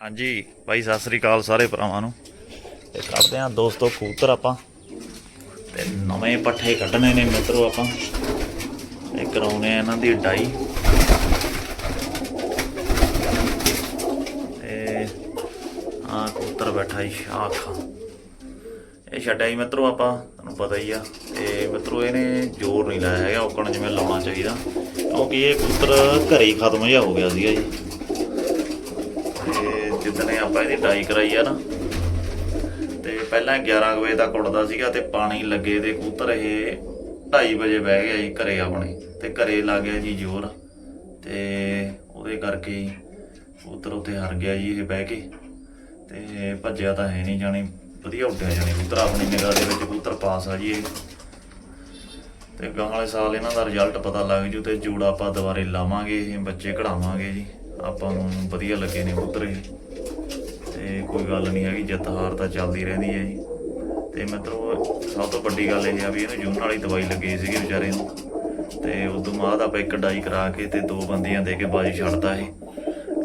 ਹਾਂਜੀ ਭਾਈ ਸਤਿ ਸ੍ਰੀ ਅਕਾਲ ਸਾਰੇ ਭਰਾਵਾਂ ਨੂੰ। ਤੇ ਕਰਦੇ ਆਂ ਦੋਸਤੋ ਕਬੂਤਰ ਆਪਾਂ। ਤੇ ਨਵੇਂ ਪੱਠੇ ਕੱਢਣੇ ਨੇ ਮਿੱਤਰੋ ਆਪਾਂ। ਤੇ ਕਰਾਉਣੇ ਆ ਇਹਨਾਂ ਦੀ ਡਾਈ। ਤੇ ਆ ਕਬੂਤਰ ਬੈਠਾ ਹੀ ਸ਼ਾਖ। ਇਹ ਛੱਡਿਆ ਹੀ ਮਿੱਤਰੋ ਆਪਾਂ, ਤੁਹਾਨੂੰ ਪਤਾ ਹੀ ਆ। ਤੇ ਮਿੱਤਰੋ ਇਹਨੇ ਜ਼ੋਰ ਨਹੀਂ ਲਾਇਆ ਹੈਗਾ ਔਕਣ ਜਿਵੇਂ ਲਾਉਣਾ ਚਾਹੀਦਾ। ਕਿਉਂਕਿ ਇਹ ਕਬੂਤਰ ਘਰੇ ਹੀ ਖਤਮ ਜਿਹਾ ਹੋ ਗਿਆ ਸੀਗਾ ਜੀ। ਤੇ ਜਿੱਦਣੇ ਆਪਾਂ ਇਹਦੀ ਡਾਈ ਕਰਾਈ ਆ ਨਾ। ਤੇ ਪਹਿਲਾਂ 11 ਕੁ ਵਜੇ ਤੱਕ ਉੱਡਦਾ ਸੀਗਾ ਤੇ ਪਾਣੀ ਲੱਗੇ ਤੇ ਕਬੂਤਰ ਇਹ 2:30 ਵਜੇ ਬਹਿ ਗਿਆ ਜੀ ਘਰੇ ਆਪਣੇ, ਤੇ ਘਰੇ ਲੱਗ ਗਿਆ ਜੀ ਜ਼ੋਰ। ਤੇ ਉਹਦੇ ਕਰਕੇ ਕਬੂਤਰ ਉੱਥੇ ਹਰ ਗਿਆ ਜੀ ਇਹ ਬਹਿ ਕੇ। ਤੇ ਭੱਜਿਆ ਤਾਂ ਹੈ ਨਹੀਂ ਜਾਣੀ, ਵਧੀਆ ਉੱਡਿਆ ਜਾਣੀ ਕਬੂਤਰ ਆਪਣੀ ਨਿਗਾਹ ਦੇ ਵਿੱਚ ਕਬੂਤਰ ਪਾਸ ਆ ਜੀ ਇਹ। ਤੇ ਗਾਂ ਵਾਲੇ ਸਾਲ ਇਹਨਾਂ ਦਾ ਰਿਜ਼ਲਟ ਪਤਾ ਲੱਗ ਜੂ ਤੇ ਜੋੜਾ ਆਪਾਂ ਦੁਬਾਰੇ ਲਾਵਾਂਗੇ, ਇਹ ਬੱਚੇ ਕਢਾਵਾਂਗੇ ਜੀ। ਆਪਾਂ ਨੂੰ ਵਧੀਆ ਲੱਗੇ ਨੇ ਕਬੂਤਰ ਇਹ। ਤੇ ਕੋਈ ਗੱਲ ਨਹੀਂ ਹੈਗੀ, ਜਿੱਤ ਹਾਰ ਤਾਂ ਚੱਲਦੀ ਰਹਿੰਦੀ ਹੈ ਜੀ। ਤੇ ਮਿੱਤਰੋ, ਸਭ ਤੋਂ ਵੱਡੀ ਗੱਲ ਇਹ ਆ ਵੀ ਇਹਨੂੰ ਜੂਨ ਵਾਲੀ ਦਵਾਈ ਲੱਗੀ ਸੀਗੀ ਵਿਚਾਰੇ ਨੂੰ। ਤੇ ਉਸ ਤੋਂ ਬਾਅਦ ਆਪਾਂ ਇੱਕ ਡਾਈ ਕਰਾ ਕੇ ਤੇ ਦੋ ਬੰਦੀਆਂ ਦੇ ਕੇ ਬਾਜੀ ਛੱਡਦਾ ਇਹ।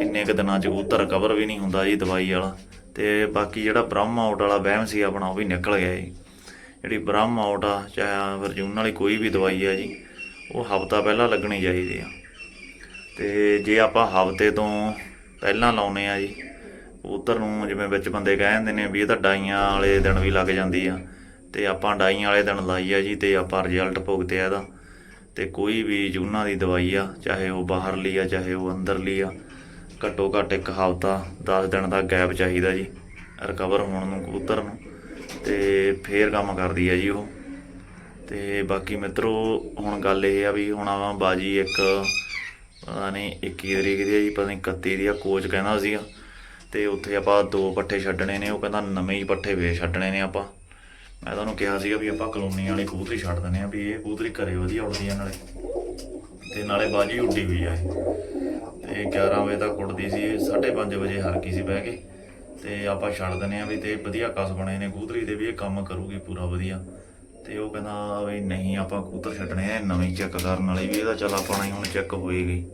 ਇੰਨੇ ਕੁ ਦਿਨਾਂ ਚ ਕਬੂਤਰ ਰਿਕਵਰ ਵੀ ਨਹੀਂ ਹੁੰਦਾ ਜੀ ਦਵਾਈ ਵਾਲਾ। ਤੇ ਬਾਕੀ ਜਿਹੜਾ ਬ੍ਰਹਮ ਆਊਟ ਵਾਲਾ ਵਹਿਮ ਸੀ ਆਪਣਾ, ਉਹ ਵੀ ਨਿਕਲ ਗਿਆ ਜੀ। ਜਿਹੜੀ ਬ੍ਰਹਮ ਆਊਟ ਆ, ਚਾਹੇ ਵਰਜੂਨ ਵਾਲੀ ਕੋਈ ਵੀ ਦਵਾਈ ਆ ਜੀ, ਉਹ ਹਫਤਾ ਪਹਿਲਾਂ ਲੱਗਣੀ ਚਾਹੀਦੀ ਆ। ਤੇ ਜੇ ਆਪਾਂ ਹਫ਼ਤੇ ਤੋਂ ਪਹਿਲਾਂ ਲਾਉਨੇ ਆ ਜੀ ਕਬੂਤਰ ਨੂੰ ਜਿਵੇਂ ਵਿੱਚ ਬੰਦੇ ਕਹਿ ਜਾਂਦੇ ਨੇ ਵੀ ਇਹ ਤਾਂ ਡਾਈਆਂ ਵਾਲੇ ਦਿਨ ਵੀ ਲੱਗ ਜਾਂਦੀ ਆ। ਤੇ ਆਪਾਂ ਡਾਈਆਂ ਵਾਲੇ ਦਿਨ ਲਾਈ ਆ ਜੀ ਤੇ ਆਪਾਂ ਰਿਜ਼ਲਟ ਭੁਗਤਿਆ ਇਹਦਾ। ਤੇ ਕੋਈ ਵੀ ਜੂਨਾਂ ਦੀ ਦਵਾਈ ਆ, ਚਾਹੇ ਉਹ ਬਾਹਰਲੀ ਆ, ਚਾਹੇ ਉਹ ਅੰਦਰਲੀ ਆ, ਘੱਟੋ ਘੱਟ ਇੱਕ ਹਫਤਾ 10 ਦਿਨ ਦਾ ਗੈਪ ਚਾਹੀਦਾ ਜੀ ਰਿਕਵਰ ਹੋਣ ਨੂੰ ਕਬੂਤਰ ਨੂੰ। ਤੇ ਫੇਰ ਕੰਮ ਕਰਦੀ ਆ ਜੀ ਉਹ। ਤੇ ਬਾਕੀ ਮਿੱਤਰੋ, ਹੁਣ ਗੱਲ ਇਹ ਆ ਵੀ ਹੁਣ ਆਵਾਂ ਬਾਜੀ ਇੱਕ, ਪਤਾ ਨਹੀਂ 21 ਤਰੀਕ ਦੀ ਆ ਜੀ, ਪਤਾ ਨਹੀਂ 31 ਦੀ ਆ ਕੋਚ ਕਹਿੰਦਾ ਸੀਗਾ। ਤੇ ਉੱਥੇ ਆਪਾਂ ਦੋ ਪੱਠੇ ਛੱਡਣੇ ਨੇ, ਉਹ ਕਹਿੰਦਾ ਨਵੇਂ ਹੀ ਪੱਠੇ ਵੇ ਛੱਡਣੇ ਨੇ ਆਪਾਂ। ਮੈਂ ਤੁਹਾਨੂੰ ਕਿਹਾ ਸੀਗਾ ਵੀ ਆਪਾਂ ਕਲੋਨੀ ਵਾਲੀ ਕਬੂਤਰੀ ਛੱਡ ਦਿੰਦੇ ਆ ਵੀ ਇਹ ਕਬੂਤਰੀ ਘਰੇ ਵਧੀਆ ਉੱਡਦੀ ਆ ਨਾਲੇ। ਤੇ ਨਾਲੇ ਬਾਜੀ ਉੱਡੀ ਹੋਈ ਆ ਇਹ। ਤੇ 11 ਵਜੇ ਤੱਕ ਉੱਡਦੀ ਸੀ 5:30 ਵਜੇ ਹਰ ਗਈ ਸੀ ਬਹਿ ਕੇ। ਤੇ ਆਪਾਂ ਛੱਡ ਦਿੰਦੇ ਆ ਵੀ ਤੇ ਵਧੀਆ ਕਸ ਬਣੇ ਨੇ, ਕਬੂਤਰੀ ਦੇ ਵੀ ਇਹ ਕੰਮ ਕਰੂਗੀ ਪੂਰਾ ਵਧੀਆ। ਤੇ ਉਹ ਕਹਿੰਦਾ ਵੀ ਨਹੀਂ, ਆਪਾਂ ਕਬੂਤਰ ਛੱਡਣੇ ਆ ਨਵੀਂ ਚੈੱਕ ਕਰਨ ਵਾਲੀ ਵੀ ਇਹਦਾ ਚੱਲ ਆਪਣਾ ਹੀ ਹੁਣ ਚੈੱਕ ਹੋਏਗੀ।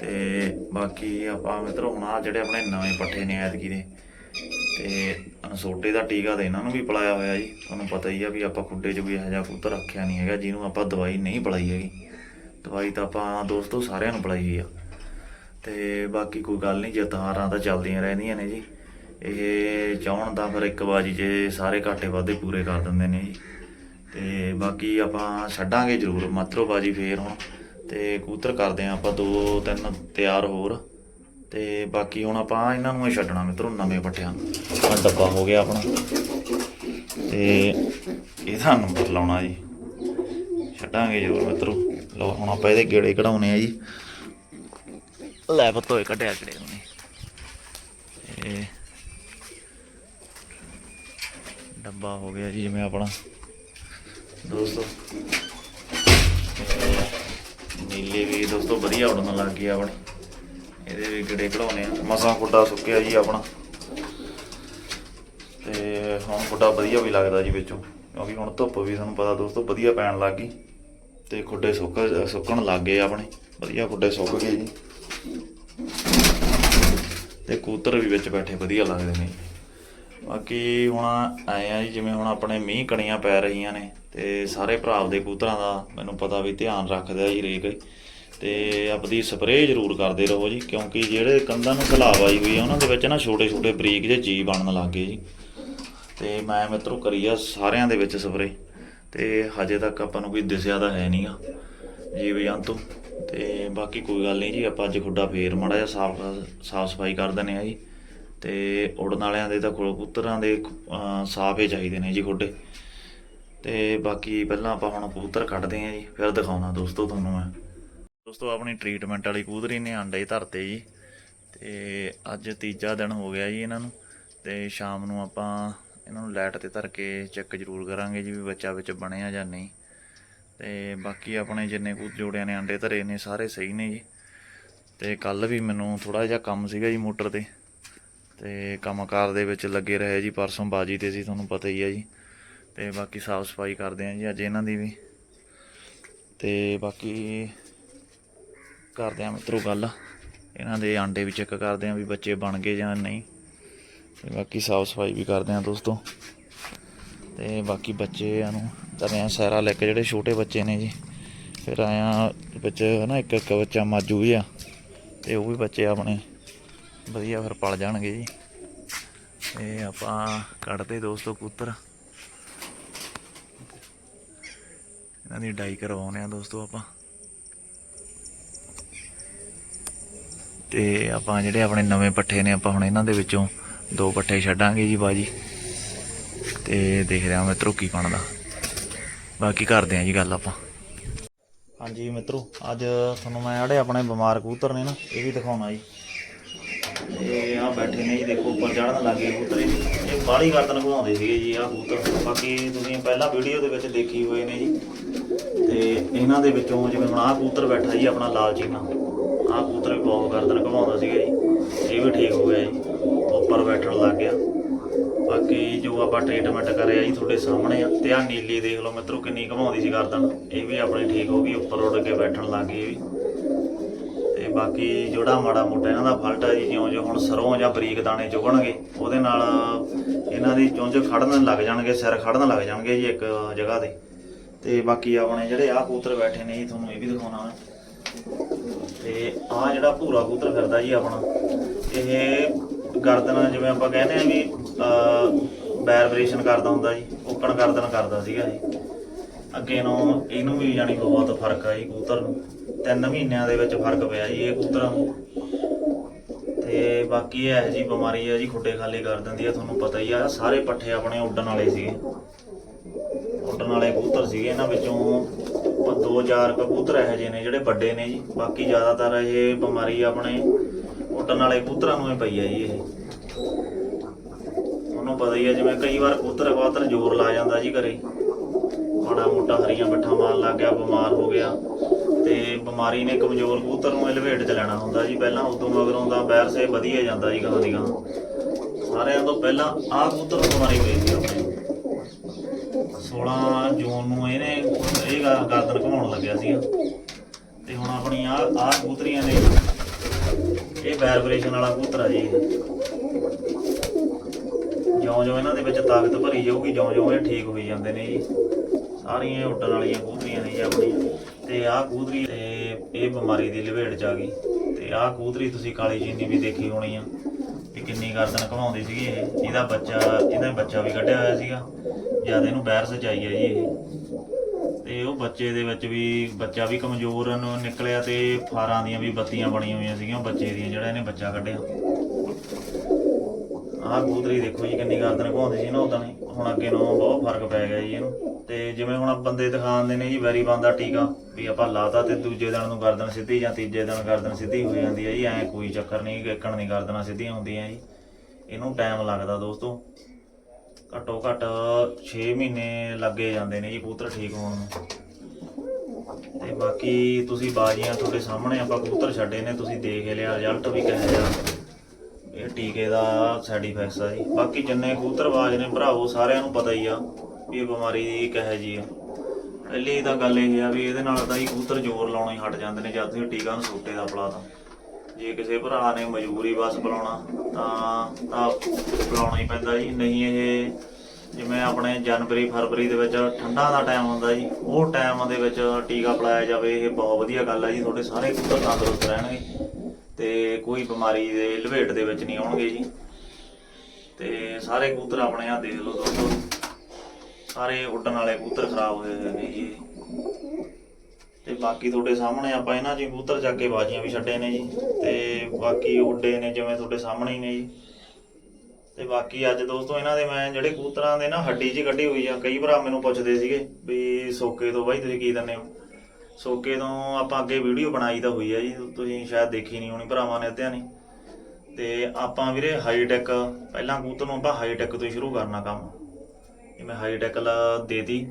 ਤੇ ਬਾਕੀ ਆਪਾਂ ਮਿੱਤਰੋ ਹੁਣ ਆ ਜਿਹੜੇ ਆਪਣੇ ਨਵੇਂ ਪੱਠੇ ਨੇ ਐਤਕੀ ਦੇ, ਤੇ ਅਨਸੋਟੇ ਦਾ ਟੀਕਾ ਤੇ ਇਹਨਾਂ ਨੂੰ ਵੀ ਪਲਾਇਆ ਹੋਇਆ ਜੀ। ਤੁਹਾਨੂੰ ਪਤਾ ਹੀ ਆ ਵੀ ਆਪਾਂ ਖੁੱਡੇ 'ਚ ਵੀ ਇਹੋ ਜਿਹਾ ਕੁੱਤ ਰੱਖਿਆ ਨਹੀਂ ਹੈਗਾ, ਜਿਹਨੂੰ ਆਪਾਂ ਦਵਾਈ ਨਹੀਂ ਪਲਾਈ ਹੈਗੀ। ਦਵਾਈ ਤਾਂ ਆਪਾਂ ਦੋਸਤੋ ਸਾਰਿਆਂ ਨੂੰ ਪਲਾਈ ਹੋਈ ਆ। ਤੇ ਬਾਕੀ ਕੋਈ ਗੱਲ ਨਹੀਂ ਜਿੱਤ ਹਾਰਾਂ ਤਾਂ ਚੱਲਦੀਆਂ ਰਹਿੰਦੀਆਂ ਨੇ ਜੀ। ਇਹ ਚਾਹਣ ਦਾ ਫਿਰ ਇੱਕ ਬਾਜੀ ਜੇ ਸਾਰੇ ਘਾਟੇ ਵਾਧੇ ਪੂਰੇ ਕਰ ਦਿੰਦੇ ਨੇ ਜੀ। ਤੇ ਬਾਕੀ ਆਪਾਂ ਛੱਡਾਂਗੇ ਜ਼ਰੂਰ। ਮਾਤਰੋ ਬਾਜੀ ਫੇਰ ਹੁਣ। ਤੇ ਕਬੂਤਰ ਕਰਦੇ ਆਂ ਆਪਾਂ ਦੋ ਤਿੰਨ ਤਿਆਰ ਹੋਰ। ਤੇ ਬਾਕੀ ਹੁਣ ਆਪਾਂ ਇਹਨਾਂ ਨੂੰ ਹੀ ਛੱਡਣਾ ਮਿੱਤਰੋ, ਨਵੇਂ ਪੱਠਿਆਂ ਨੂੰ। ਡੱਬਾ ਹੋ ਗਿਆ ਆਪਣਾ। ਤੇ ਇਹਦਾ ਨੰਬਰ ਲਾਉਣਾ ਜੀ। ਛੱਡਾਂਗੇ ਜ਼ਰੂਰ ਮਿੱਤਰੋ। ਲਓ, ਹੁਣ ਆਪਾਂ ਇਹਦੇ ਗੇੜੇ ਕਢਾਉਣੇ ਆ ਜੀ। ਲੈ ਪਤੋਏ ਕੱਢਿਆ ਗੇੜੇ ਉਹਨੇ ਡੱਬਾ ਹੋ ਗਿਆ ਜੀ ਜਿਵੇਂ ਆਪਣਾ। ਦੋਸਤੋ ਨੀਲੇ ਵੀ ਦੋਸਤੋ ਵਧੀਆ ਉਡਣ ਲੱਗ ਗਏ ਆਪਣੇ। ਇਹਦੇ ਵੀ ਗੇੜੇ ਕਢਾਉਣੇ ਆ। ਮਸਾਂ ਖੁੱਡਾ ਸੁੱਕਿਆ ਜੀ ਆਪਣਾ। ਤੇ ਹੁਣ ਖੁੱਡਾ ਵਧੀਆ ਵੀ ਲੱਗਦਾ ਜੀ ਵਿੱਚੋਂ। ਕਿਉਂਕਿ ਹੁਣ ਧੁੱਪ ਵੀ ਤੁਹਾਨੂੰ ਪਤਾ ਦੋਸਤੋ ਵਧੀਆ ਪੈਣ ਲੱਗ ਗਈ। ਤੇ ਖੁੱਡੇ ਸੁੱਕ ਸੁੱਕਣ ਲੱਗ ਗਏ ਆਪਣੇ। ਵਧੀਆ ਖੁੱਡੇ ਸੁੱਕ ਗਏ ਜੀ। ਤੇ ਕੂਤਰ ਵੀ ਵਿੱਚ ਬੈਠੇ ਵਧੀਆ ਲੱਗਦੇ ਨੇ। ਬਾਕੀ ਹੁਣ ਆਏ ਆ ਜੀ, ਜਿਵੇਂ ਹੁਣ ਆਪਣੇ ਮੀਂਹ ਕਣੀਆਂ ਪੈ ਰਹੀਆਂ ਨੇ ਤੇ ਸਾਰੇ ਭਰਾ ਦੇ ਕੂਤਰਾਂ ਦਾ ਮੈਨੂੰ ਪਤਾ ਵੀ ਧਿਆਨ ਰੱਖਦੇ ਆ ਜੀ ਰੇਕ ਤੇ। ਆਪਦੀ ਸਪਰੇਅ ਜ਼ਰੂਰ ਕਰਦੇ ਰਹੋ ਜੀ, ਕਿਉਂਕਿ ਜਿਹੜੇ ਕੰਧਾਂ ਨੂੰ ਸਲਾਬ ਆਈ ਹੋਈ ਆ, ਉਹਨਾਂ ਦੇ ਵਿੱਚ ਨਾ ਛੋਟੇ ਛੋਟੇ ਬਰੀਕ ਜਿਹੇ ਜੀ ਬਣਨ ਲੱਗ ਗਏ ਜੀ। ਤੇ ਮੈਂ ਮਿੱਤਰੋ ਕਰੀ ਆ ਸਾਰਿਆਂ ਦੇ ਵਿੱਚ ਸਪਰੇਅ, ਤੇ ਹਜੇ ਤੱਕ ਆਪਾਂ ਨੂੰ ਕੋਈ ਦਿਸਿਆ ਤਾਂ ਹੈ ਨਹੀਂਗਾ ਜੀਵ ਜੰਤੂ ਤੇ ਬਾਕੀ ਕੋਈ ਗੱਲ ਨਹੀਂ ਜੀ, ਆਪਾਂ ਅੱਜ ਖੁੱਡਾ ਫੇਰ ਮਾੜਾ ਜਿਹਾ ਸਾਫ਼ ਸਾਫ਼ ਸਫ਼ਾਈ ਕਰ ਦਿੰਦੇ ਆ ਜੀ। ਤੇ ਉੜਨ ਵਾਲਿਆਂ ਦੇ ਤਾਂ ਕਬੂਤਰਾਂ ਦੇ ਅਹ, ਚਾਹੀਦੇ ਨੇ ਜੀ ਖੁੱਡੇ ਤੇ ਬਾਕੀ ਪਹਿਲਾਂ ਆਪਾਂ ਹੁਣ ਕਬੂਤਰ ਕੱਢਦੇ ਆ ਜੀ ਫਿਰ ਦਿਖਾਉਣਾ ਦੋਸਤੋ ਤੁਹਾਨੂੰ ਮੈਂ। ਦੋਸਤੋ ਆਪਣੀ ਟ੍ਰੀਟਮੈਂਟ ਵਾਲੀ ਕਬੂਤਰੀ ਨੇ ਆਂਡੇ ਧਰਤੇ ਜੀ। ਤੇ ਅੱਜ ਤੀਜਾ ਦਿਨ ਹੋ ਗਿਆ ਜੀ ਇਹਨਾਂ ਨੂੰ। ਤੇ ਸ਼ਾਮ ਨੂੰ ਆਪਾਂ ਇਹਨਾਂ ਨੂੰ ਲਾਈਟ ਤੇ ਧਰ ਕੇ ਚੈੱਕ ਜ਼ਰੂਰ ਕਰਾਂਗੇ ਜੀ ਵੀ ਬੱਚਾ ਵਿੱਚ ਬਣਿਆ ਜਾਂ ਨਹੀਂ। ਤੇ ਬਾਕੀ ਆਪਣੇ ਜਿੰਨੇ ਕੁ ਜੋੜਿਆਂ ਨੇ ਆਂਡੇ ਧਰੇ ਨੇ ਸਾਰੇ ਸਹੀ ਨੇ ਜੀ। ਤੇ ਕੱਲ ਵੀ ਮੈਨੂੰ ਥੋੜਾ ਜਿਹਾ ਕੰਮ ਸੀਗਾ ਜੀ ਮੋਟਰ ਤੇ। ਤੇ ਕੰਮਕਾਰ ਦੇ ਵਿੱਚ ਲੱਗੇ ਰਹੇ ਜੀ, ਪਰਸੋਂ ਬਾਜੀ ਤੇ ਸੀ, ਤੁਹਾਨੂੰ ਪਤਾ ਹੀ ਹੈ ਜੀ। ਤੇ ਬਾਕੀ ਸਾਫ਼ ਸਫ਼ਾਈ ਕਰਦੇ ਆਂ ਜੀ, ਅੱਜ ਇਹਨਾਂ ਦੀ ਵੀ। ਤੇ ਬਾਕੀ ਕਰਦੇ ਆਂ ਮਿੱਤਰੋ ਗੱਲ। ਇਹਨਾਂ ਦੇ ਆਂਡੇ ਵੀ ਚੈੱਕ ਕਰਦੇ ਆ ਵੀ ਬੱਚੇ ਬਣ ਗਏ ਜਾਂ ਨਹੀਂ। ਤੇ ਬਾਕੀ ਸਾਫ਼ ਸਫ਼ਾਈ ਵੀ ਕਰਦੇ ਆ ਦੋਸਤੋ। ਤੇ ਬਾਕੀ ਬੱਚਿਆਂ ਨੂੰ ਕਰਦੇ ਆ ਲੈ ਕੇ ਜਿਹੜੇ ਛੋਟੇ ਬੱਚੇ ਨੇ ਜੀ, ਫਿਰ ਆਇਆ ਵਿੱਚ ਨਾ ਇੱਕ ਇੱਕ ਬੱਚਾ ਮਾਜੂ ਵੀ ਆ, ਤੇ ਉਹ ਵੀ ਬੱਚੇ ਆਪਣੇ। ਵਧੀਆ ਫਿਰ ਪਲ ਜਾਣਗੇ ਜੀ। ਤੇ ਆਪਾਂ ਕੱਢਦੇ ਦੋਸਤੋ ਕੂਤਰ ਇਹਨਾਂ ਦੀ ਡਾਈ ਕਰਵਾਉਨੇ ਆ ਦੋਸਤੋ ਆਪਾਂ। ਤੇ ਆਪਾਂ ਜਿਹੜੇ ਆਪਣੇ ਨਵੇਂ ਪੱਠੇ ਨੇ, ਆਪਾਂ ਹੁਣ ਇਹਨਾਂ ਦੇ ਵਿੱਚੋਂ ਦੋ ਪੱਠੇ ਛੱਡਾਂਗੇ ਜੀ ਬਾਜੀ। ਤੇ ਦੇਖ ਰਿਹਾ ਮਿੱਤਰੋ ਕੀ ਬਣਦਾ। ਬਾਕੀ ਕਰਦੇ ਆ ਜੀ ਗੱਲ ਆਪਾਂ। ਹਾਂਜੀ ਮਿੱਤਰੋ, ਅੱਜ ਤੁਹਾਨੂੰ ਮੈਂ ਜਿਹੜੇ ਆਪਣੇ ਬਿਮਾਰ ਕਬੂਤਰ ਨੇ ਨਾ, ਇਹ ਵੀ ਦਿਖਾਉਣਾ ਜੀ। ਇਹ ਆ ਬੈਠੇ ਨੇ ਜੀ, ਦੇਖੋ, ਉੱਪਰ ਚੜਨ ਲੱਗੇ ਕਬੂਤਰ ਇਹ। ਇਹ ਬਾਹਲੀ ਗਰਦਨ ਘੁਮਾਉਂਦੇ ਸੀਗੇ ਜੀ ਆ ਕਬੂਤਰ। ਬਾਕੀ ਤੁਸੀਂ ਪਹਿਲਾਂ ਵੀਡੀਓ ਦੇ ਵਿੱਚ ਦੇਖੀ ਹੋਏ ਨੇ ਜੀ। ਤੇ ਇਹਨਾਂ ਦੇ ਵਿੱਚੋਂ ਜਿਵੇਂ ਹੁਣ ਆਹ ਕਬੂਤਰ ਬੈਠਾ ਜੀ, ਆਪਣਾ ਲਾਲ ਚੀਨਾ। ਆਹ ਕਬੂਤਰ ਵੀ ਬਹੁਤ ਗਰਦਨ ਘੁਮਾਉਂਦਾ ਸੀਗਾ ਜੀ। ਇਹ ਵੀ ਠੀਕ ਹੋ ਗਿਆ ਜੀ। ਉੱਪਰ ਬੈਠਣ ਲੱਗ ਗਿਆ। ਬਾਕੀ ਜੋ ਆਪਾਂ ਟ੍ਰੀਟਮੈਂਟ ਕਰਿਆ ਜੀ ਤੁਹਾਡੇ ਸਾਹਮਣੇ ਆ, ਤੇ ਆ ਨੀਲੀ ਦੇਖ ਲਓ ਮਿੱਤਰੋ, ਕਿੰਨੀ ਘੁਮਾਉਂਦੀ ਸੀ ਗਰਦਨ। ਇਹ ਵੀ ਆਪਣੀ ਠੀਕ ਹੋ ਗਈ, ਉੱਪਰ ਉੱਡ ਕੇ ਬੈਠਣ ਲੱਗ ਗਈ ਇਹ ਵੀ। ਬਾਕੀ ਜਿਹੜਾ ਮਾੜਾ ਮੋਟਾ ਇਹਨਾਂ ਦਾ ਫਲਟ ਹੈ ਜੀ, ਜਿਉਂ ਜਿਉਂ ਹੁਣ ਸਰੋਂ ਜਾਂ ਬਰੀਕ ਦਾਣੇ ਚੁਗਣਗੇ, ਉਹਦੇ ਨਾਲ ਇਹਨਾਂ ਦੀ ਚੁੰਝ ਖੜਨ ਲੱਗ ਜਾਣਗੇ, ਸਿਰ ਖੜਨ ਲੱਗ ਜਾਣਗੇ ਜੀ ਇੱਕ ਜਗ੍ਹਾ ਤੇ। ਤੇ ਬਾਕੀ ਆਪਣੇ ਜਿਹੜੇ ਆਹ ਕੂਤਰ ਬੈਠੇ ਨੇ ਜੀ, ਤੁਹਾਨੂੰ ਇਹ ਵੀ ਦਿਖਾਉਣਾ ਮੈਂ। ਤੇ ਆਹ ਜਿਹੜਾ ਭੂਰਾ ਕੂਤਰ ਫਿਰਦਾ ਜੀ ਆਪਣਾ, ਇਹ ਗਰਦਨ ਜਿਵੇਂ ਆਪਾਂ ਕਹਿੰਦੇ ਆ ਵੀ ਬੈਰ ਵਾਈਬ੍ਰੇਸ਼ਨ ਕਰਦਾ ਹੁੰਦਾ ਜੀ ਓਕਣ ਗਰਦਨ ਕਰਦਾ ਸੀਗਾ ਜੀ। ਅੱਗੇ ਨੂੰ ਇਹਨੂੰ ਵੀ ਜਾਨੀ ਬਹੁਤ ਫ਼ਰਕ ਆ ਜੀ ਕਬੂਤਰ ਨੂੰ। ਤਿੰਨ ਮਹੀਨਿਆਂ ਦੇ ਵਿੱਚ ਫ਼ਰਕ ਪਿਆ ਜੀ ਇਹ ਕਬੂਤਰਾਂ ਨੂੰ। ਤੇ ਬਾਕੀ ਇਹ ਜੀ ਬਿਮਾਰੀ ਆ ਜੀ ਖੁੱਡੇ ਖਾਲੀ ਕਰ ਦਿੰਦੀ ਆ, ਤੁਹਾਨੂੰ ਪਤਾ ਹੀ ਆ, ਸਾਰੇ ਪੱਠੇ ਆਪਣੇ ਉੱਡਣ ਵਾਲੇ ਸੀਗੇ। ਉੱਡਣ ਵਾਲੇ ਕਬੂਤਰ ਸੀਗੇ, ਇਹਨਾਂ ਵਿੱਚੋਂ ਦੋ ਚਾਰ ਕਬੂਤਰ ਇਹੋ ਜਿਹੇ ਨੇ ਜਿਹੜੇ ਵੱਡੇ ਨੇ ਜੀ। ਬਾਕੀ ਜ਼ਿਆਦਾਤਰ ਇਹ ਬਿਮਾਰੀ ਆਪਣੇ ਉੱਡਣ ਵਾਲੇ ਕਬੂਤਰਾਂ ਨੂੰ ਹੀ ਪਈ ਆ ਜੀ ਇਹ। ਉਹਨੂੰ ਪਤਾ ਹੀ ਆ, ਜਿਵੇਂ ਕਈ ਵਾਰ ਕਬੂਤਰ ਕਬੂਤਰ ਜ਼ੋਰ ਲਾ ਜਾਂਦਾ ਜੀ ਘਰੇ। ਮਾੜਾ ਮੋਟਾ ਹਰੀਆਂ ਬੱਠਾ ਮਾਰਨ ਲੱਗ ਗਿਆ, ਬਿਮਾਰ ਹੋ ਗਿਆ। ਤੇ ਬਿਮਾਰੀ ਨੇ ਕਮਜ਼ੋਰ ਕਬੂਤਰ ਨੂੰ ਲਪੇਟ ਚ ਲੈਣਾ ਹੁੰਦਾ ਜੀ। ਪਹਿਲਾਂ ਉਦੋਂ ਮਗਰੋਂ ਦਾ ਬੈਰ ਸੇ ਵਧੀਆ ਜਾਂਦਾ ਜੀ ਗਾਂ ਦੀ ਗਾਂ। ਸਾਰਿਆਂ ਤੋਂ ਪਹਿਲਾਂ ਆਹ ਕਬੂਤਰ ਨੂੰ ਬਿਮਾਰੀ ਹੋਈ ਸੀ ਆਪਣੇ 16 ਜੂਨ ਨੂੰ ਇਹਨੇ ਇਹ ਗਰਦਨ ਘਮਾਉਣ ਲੱਗਿਆ ਸੀਗਾ। ਤੇ ਹੁਣ ਆਪਣੀ ਆ ਆਹ ਕਬੂਤਰੀਆਂ ਨੇ, ਇਹ ਵਾਈਬ੍ਰੇਸ਼ਨ ਵਾਲਾ ਕਬੂਤਰ ਆ ਜੀ। ਜਿਉਂ ਜਿਉਂ ਇਹਨਾਂ ਦੇ ਵਿੱਚ ਤਾਕਤ ਭਰੀ ਜਾਊਗੀ ਜਿਉਂ ਜਿਉਂ ਇਹ ਠੀਕ ਹੋਈ ਜਾਂਦੇ ਨੇ ਜੀ। ਸਾਰੀਆਂ ਇਹ ਉੱਡਣ ਵਾਲੀਆਂ ਕੂਦਰੀਆਂ ਨੇ ਜੀ ਆਪਣੀਆਂ ਤੇ ਆਹ ਕੂਦਰੀ ਤੇ ਇਹ ਬਿਮਾਰੀ ਦੀ ਲਪੇਟ ਚ ਆ ਗਈ। ਤੇ ਆਹ ਕੂਦਰੀ ਤੁਸੀਂ ਕਾਲੀ ਚੀਨੀ ਵੀ ਦੇਖੀ ਹੋਣੀ ਆ ਕਿ ਕਿੰਨੀ ਗਰਦਨ ਘਮਾਉਂਦੀ ਸੀਗੀ ਇਹ। ਇਹਦਾ ਬੱਚਾ ਇਹਦਾ ਬੱਚਾ ਵੀ ਕੱਢਿਆ ਹੋਇਆ ਸੀਗਾ। ਜਦ ਇਹਨੂੰ ਬੈਰਸ ਚ ਆਈ ਹੈ ਜੀ ਇਹ। ਤੇ ਉਹ ਬੱਚੇ ਦੇ ਵਿੱਚ ਵੀ, ਬੱਚਾ ਵੀ ਕਮਜ਼ੋਰ ਨਿਕਲਿਆ ਤੇ ਫਾਰਾਂ ਦੀਆਂ ਵੀ ਬੱਤੀਆਂ ਬਣੀਆਂ ਹੋਈਆਂ ਸੀਗੀਆਂ। ਬੱਚੇ ਦੀਆਂ ਜਿਹੜਾ ਇਹਨੇ ਬੱਚਾ ਕੱਢਿਆ। ਆਹ ਕਬੂਤਰੀ ਦੇਖੋ ਜੀ ਕਿੰਨੀ ਗਰਦਨ ਘੁਮਾਉਂਦੀ ਸੀ ਨਾ ਉਦੋਂ ਹੀ ਹੁਣ ਅੱਗੇ ਨੂੰ ਬਹੁਤ ਫ਼ਰਕ ਪੈ ਗਿਆ ਜੀ ਇਹਨੂੰ। ਤੇ ਜਿਵੇਂ ਹੁਣ ਬੰਦੇ ਦਿਖਾਉਂਦੇ ਨੇ ਜੀ ਵੈਰੀ ਬੰਦਾ ਟੀਕਾ, ਵੀ ਆਪਾਂ ਲਾਤਾ ਤੇ ਦੂਜੇ ਦਿਨ ਨੂੰ ਗਰਦਨ ਸਿੱਧੀ ਜਾਂ ਤੀਜੇ ਦਿਨ ਗਰਦਨ ਸਿੱਧੀ ਹੋ ਜਾਂਦੀ ਹੈ ਜੀ, ਐ ਕੋਈ ਚੱਕਰ ਨਹੀਂ ਏਕਣ ਦੀ ਗਰਦਨਾਂ ਸਿੱਧੀਆਂ ਹੁੰਦੀਆਂ ਜੀ। ਇਹਨੂੰ ਟਾਈਮ ਲੱਗਦਾ ਦੋਸਤੋ। ਘੱਟੋ ਘੱਟ 6 ਮਹੀਨੇ ਲੱਗੇ ਜਾਂਦੇ ਨੇ ਜੀ ਕਬੂਤਰ ਠੀਕ ਹੋਣ ਨੂੰ। ਤੇ ਬਾਕੀ ਤੁਸੀਂ ਬਾਜੀਆਂ ਤੁਹਾਡੇ ਸਾਹਮਣੇ ਆਪਾਂ ਕਬੂਤਰ ਛੱਡੇ ਨੇ, ਤੁਸੀਂ ਦੇਖ ਲਿਆ ਰਿਜ਼ਲਟ ਵੀ ਕਹਿ ਜਿਹਾ। ਇਹ ਟੀਕੇ ਦਾ ਸਾਈਡ ਇਫੈਕਟਸ ਆ ਜੀ। ਬਾਕੀ ਜਿੰਨੇ ਕਬੂਤਰਬਾਜ਼ ਨੇ ਭਰਾਵੋ, ਸਾਰਿਆਂ ਨੂੰ ਪਤਾ ਹੀ ਆ ਵੀ ਇਹ ਬਿਮਾਰੀ ਕਿਹੋ ਜੀ ਆ। ਪਹਿਲੀ ਤਾਂ ਗੱਲ ਇਹ ਆ ਵੀ ਇਹਦੇ ਨਾਲ ਤਾਂ ਹੀ ਕਬੂਤਰ ਜ਼ੋਰ ਲਾਉਣਾ ਹੀ ਹਟ ਜਾਂਦੇ ਨੇ, ਜਦ ਤੁਸੀਂ ਟੀਕਾ ਨੂੰ ਸੋਟੇ ਦਾ ਪਿਲਾ ਦੋ। ਜੇ ਕਿਸੇ ਭਰਾ ਨੇ ਮਜਬੂਰੀ ਬਸ ਬੁਲਾਉਣਾ, ਤਾਂ ਤਾਂ ਬੁਲਾਉਣਾ ਹੀ ਪੈਂਦਾ ਜੀ। ਨਹੀਂ ਇਹ ਜਿਵੇਂ ਆਪਣੇ ਜਨਵਰੀ, ਫਰਵਰੀ ਦੇ ਵਿੱਚ ਠੰਡਾ ਦਾ ਟਾਈਮ ਹੁੰਦਾ ਜੀ, ਉਹ ਟਾਈਮ ਦੇ ਵਿੱਚ ਟੀਕਾ ਪਿਲਾਇਆ ਜਾਵੇ, ਇਹ ਬਹੁਤ ਵਧੀਆ ਗੱਲ ਆ ਜੀ। ਤੁਹਾਡੇ ਸਾਰੇ ਕਬੂਤਰ ਤੰਦਰੁਸਤ ਰਹਿਣਗੇ। ਤੇ ਕੋਈ ਬਿਮਾਰੀ ਦੇ ਲਪੇਟ ਦੇ ਵਿੱਚ ਨਹੀਂ ਆਉਣਗੇ ਜੀ। ਤੇ ਸਾਰੇ ਕਬੂਤਰ ਆਪਣੇ ਆ ਦੇਖ ਲਓ ਦੋਸਤੋ। ਸਾਰੇ ਉੱਡਣ ਵਾਲੇ ਕਬੂਤਰ ਖਰਾਬ ਹੋਏ ਹੋਏ ਨੇ ਜੀ। ਤੇ ਬਾਕੀ ਤੁਹਾਡੇ ਸਾਹਮਣੇ ਆਪਾਂ ਇਹਨਾਂ ਜੀ ਕਬੂਤਰ ਚੱਕ ਕੇ ਬਾਜੀਆਂ ਵੀ ਛੱਡੇ ਨੇ ਜੀ। ਤੇ ਬਾਕੀ ਉੱਡੇ ਨੇ ਜਿਵੇਂ ਤੁਹਾਡੇ ਸਾਹਮਣੇ ਹੀ ਨੇ ਜੀ। ਤੇ ਬਾਕੀ ਅੱਜ ਦੋਸਤੋ ਇਹਨਾਂ ਦੇ ਮੈਂ ਜਿਹੜੇ ਕਬੂਤਰਾਂ ਦੇ ਨਾ ਹੱਡੀ ਜੀ ਕੱਢੀ ਹੋਈ ਆ, ਕਈ ਭਰਾ ਮੈਨੂੰ ਪੁੱਛਦੇ ਸੀਗੇ ਵੀ ਸੋਕੇ ਤੋਂ ਬਾਈ ਤੁਸੀਂ ਕੀ ਦਿੰਦੇ ਹੋ? ਸੋਕੇ ਤੋਂ ਆਪਾਂ ਅੱਗੇ ਵੀਡੀਓ ਬਣਾਈ ਤਾਂ ਹੋਈ ਆ ਜੀ, ਤੁਸੀਂ ਸ਼ਾਇਦ ਦੇਖੀ ਨਹੀਂ ਹੋਣੀ, ਭਰਾਵਾਂ ਨੇ ਅੱਧਿਆਂ ਨੇ। ਤੇ ਆਪਾਂ ਵੀਰੇ ਹਾਈ ਟੈਕ ਪਹਿਲਾਂ ਕਬੂਤਰ ਨੂੰ ਆਪਾਂ ਹਾਈ ਟੈਕ ਤੋਂ ਹੀ ਸ਼ੁਰੂ ਕਰਨਾ ਕੰਮ। ਜਿਵੇਂ ਹਾਈ ਟੈਕ ਲਾ ਦੇਤੀ,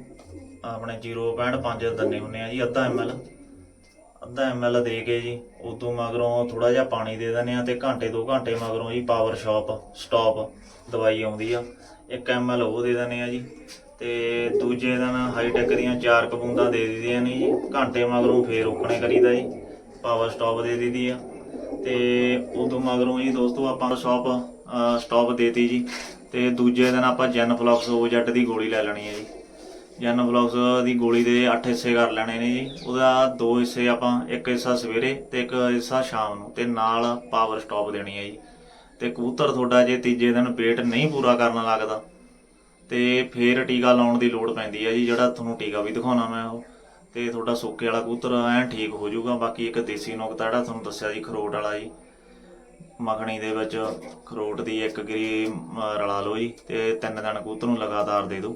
ਆਪਣੇ 0.5 ਦੰਨੇ ਹੁੰਨੇ ਆ ਜੀ, ਅੱਧਾ ml ਅੱਧਾ ml ਦੇ ਕੇ ਜੀ, ਉਦੋਂ ਮਗਰੋਂ ਥੋੜਾ ਜਿਹਾ ਪਾਣੀ ਦੇ ਦਿੰਦੇ ਆ ਤੇ ਘੰਟੇ ਦੋ ਘੰਟੇ ਮਗਰੋਂ ਜੀ ਪਾਵਰ ਸ਼ਾਪ ਸਟਾਪ ਦਵਾਈ ਆਉਂਦੀ ਆ। 1 ml ਉਹ ਦੇ ਦਿੰਦੇ ਆ ਜੀ। ਤੇ ਦੂਜੇ ਦਿਨ ਹਾਈਟੈਕ ਦੀਆਂ ਚਾਰ ਕਬੂੰਦਾਂ ਦੇ ਦਿੰਦੀਆਂ ਨੇ ਜੀ। ਘੰਟੇ ਮਗਰੋਂ ਫੇਰ ਰੋਕਣੇ ਕਰੀਦਾ ਜੀ। ਪਾਵਰ ਸਟਾਪ ਦੇ ਦਿੱਦੀ ਆ। ਤੇ ਉਦੋਂ ਮਗਰੋਂ ਜੀ ਦੋਸਤੋ ਆਪਾਂ ਸ਼ਾਪ ਸਟਾਪ ਦੇਤੀ ਜੀ। ਤੇ ਦੂਜੇ ਦਿਨ ਆਪਾਂ ਜੈਨ ਫਲੌਕਸ OZ ਦੀ ਗੋਲੀ ਲੈ ਲੈਣੀ ਹੈ ਜੀ। ਜੈਨ ਫਲੌਕਸ ਦੀ ਗੋਲੀ ਦੇ 8 ਹਿੱਸੇ ਕਰ ਲੈਣੇ ਨੇ ਜੀ। ਉਹਦਾ ਦੋ ਹਿੱਸੇ ਆਪਾਂ, ਇੱਕ ਹਿੱਸਾ ਸਵੇਰੇ ਤੇ ਇੱਕ ਹਿੱਸਾ ਸ਼ਾਮ ਨੂੰ ਤੇ ਨਾਲ ਪਾਵਰ ਸਟਾਪ ਦੇਣੀ ਹੈ ਜੀ। ਤੇ ਕਬੂਤਰ ਤੁਹਾਡਾ ਜੇ ਤੀਜੇ ਦਿਨ ਪੇਟ ਨਹੀਂ ਪੂਰਾ ਕਰਨ ਲੱਗਦਾ ਤੇ ਫੇਰ ਟੀਕਾ ਲਾਉਣ ਦੀ ਲੋੜ ਪੈਂਦੀ ਹੈ ਜੀ, ਜਿਹੜਾ ਤੁਹਾਨੂੰ ਟੀਕਾ ਵੀ ਦਿਖਾਉਣਾ ਮੈਂ ਉਹ। ਤੇ ਤੁਹਾਡਾ ਸੁੱਕੇ ਵਾਲਾ ਕਬੂਤਰ ਐਨ ਠੀਕ ਹੋ ਜਾਊਗਾ। ਬਾਕੀ ਇੱਕ ਦੇਸੀ ਨੁਕਤਾ ਜਿਹੜਾ ਤੁਹਾਨੂੰ ਦੱਸਿਆ ਜੀ, ਖਰੋਟ ਵਾਲਾ ਜੀ। ਮੱਖਣੀ ਦੇ ਵਿੱਚ ਖਰੋਟ ਦੀ ਇੱਕ ਗਰੀ ਰਲਾ ਲਓ ਜੀ ਤੇ ਤਿੰਨ ਦਿਨ ਕਬੂਤਰ ਨੂੰ ਲਗਾਤਾਰ ਦੇ ਦਿਓ।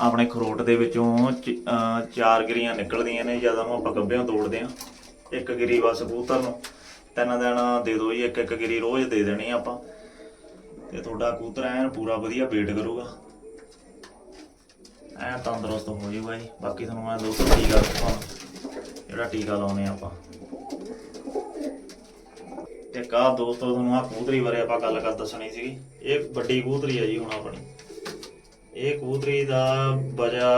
ਆਪਣੇ ਖਰੋਟ ਦੇ ਵਿੱਚੋਂ ਚਾਰ ਗਿਰੀਆਂ ਨਿਕਲਦੀਆਂ ਨੇ ਜਦੋਂ ਨੂੰ ਆਪਾਂ ਗੱਭਿਆਂ ਤੋੜਦੇ ਆ। ਇੱਕ ਗਿਰੀ ਬਸ ਕਬੂਤਰ ਨੂੰ। ਤਿੰਨ ਦਿਨ ਦੇ ਦਿਓ ਜੀ ਇੱਕ ਇੱਕ ਗਿਰੀ ਰੋਜ਼ ਦੇ ਦੇਣੀ ਆਪਾਂ। ਤੇ ਤੁਹਾਡਾ ਕਬੂਤਰ ਐਨ ਪੂਰਾ ਵਧੀਆ ਵੇਟ ਕਰੂਗਾ। ਐਨ ਤੰਦਰੁਸਤ ਹੋ ਜਾਊਗਾ ਜੀ ਬਾਕੀ ਤੁਹਾਨੂੰ ਮੈਂ ਦੋਸਤੋ ਟੀਕਾ ਦਿਖਾਉਣਾ, ਜਿਹੜਾ ਟੀਕਾ ਲਾਉਨੇ ਆਪਾਂ। ਤੇ ਕਾ ਦੋਸਤੋ ਤੁਹਾਨੂੰ ਆ ਕਬੂਤਰੀ ਬਾਰੇ ਆਪਾਂ ਗੱਲ ਕਰ ਦੱਸਣੀ ਸੀਗੀ। ਇਹ ਵੱਡੀ ਕਬੂਤਰੀ ਹੈ ਜੀ ਹੁਣ ਆਪਣੀ। ਇਹ ਕਬੂਤਰੀ ਦਾ ਵਜਾ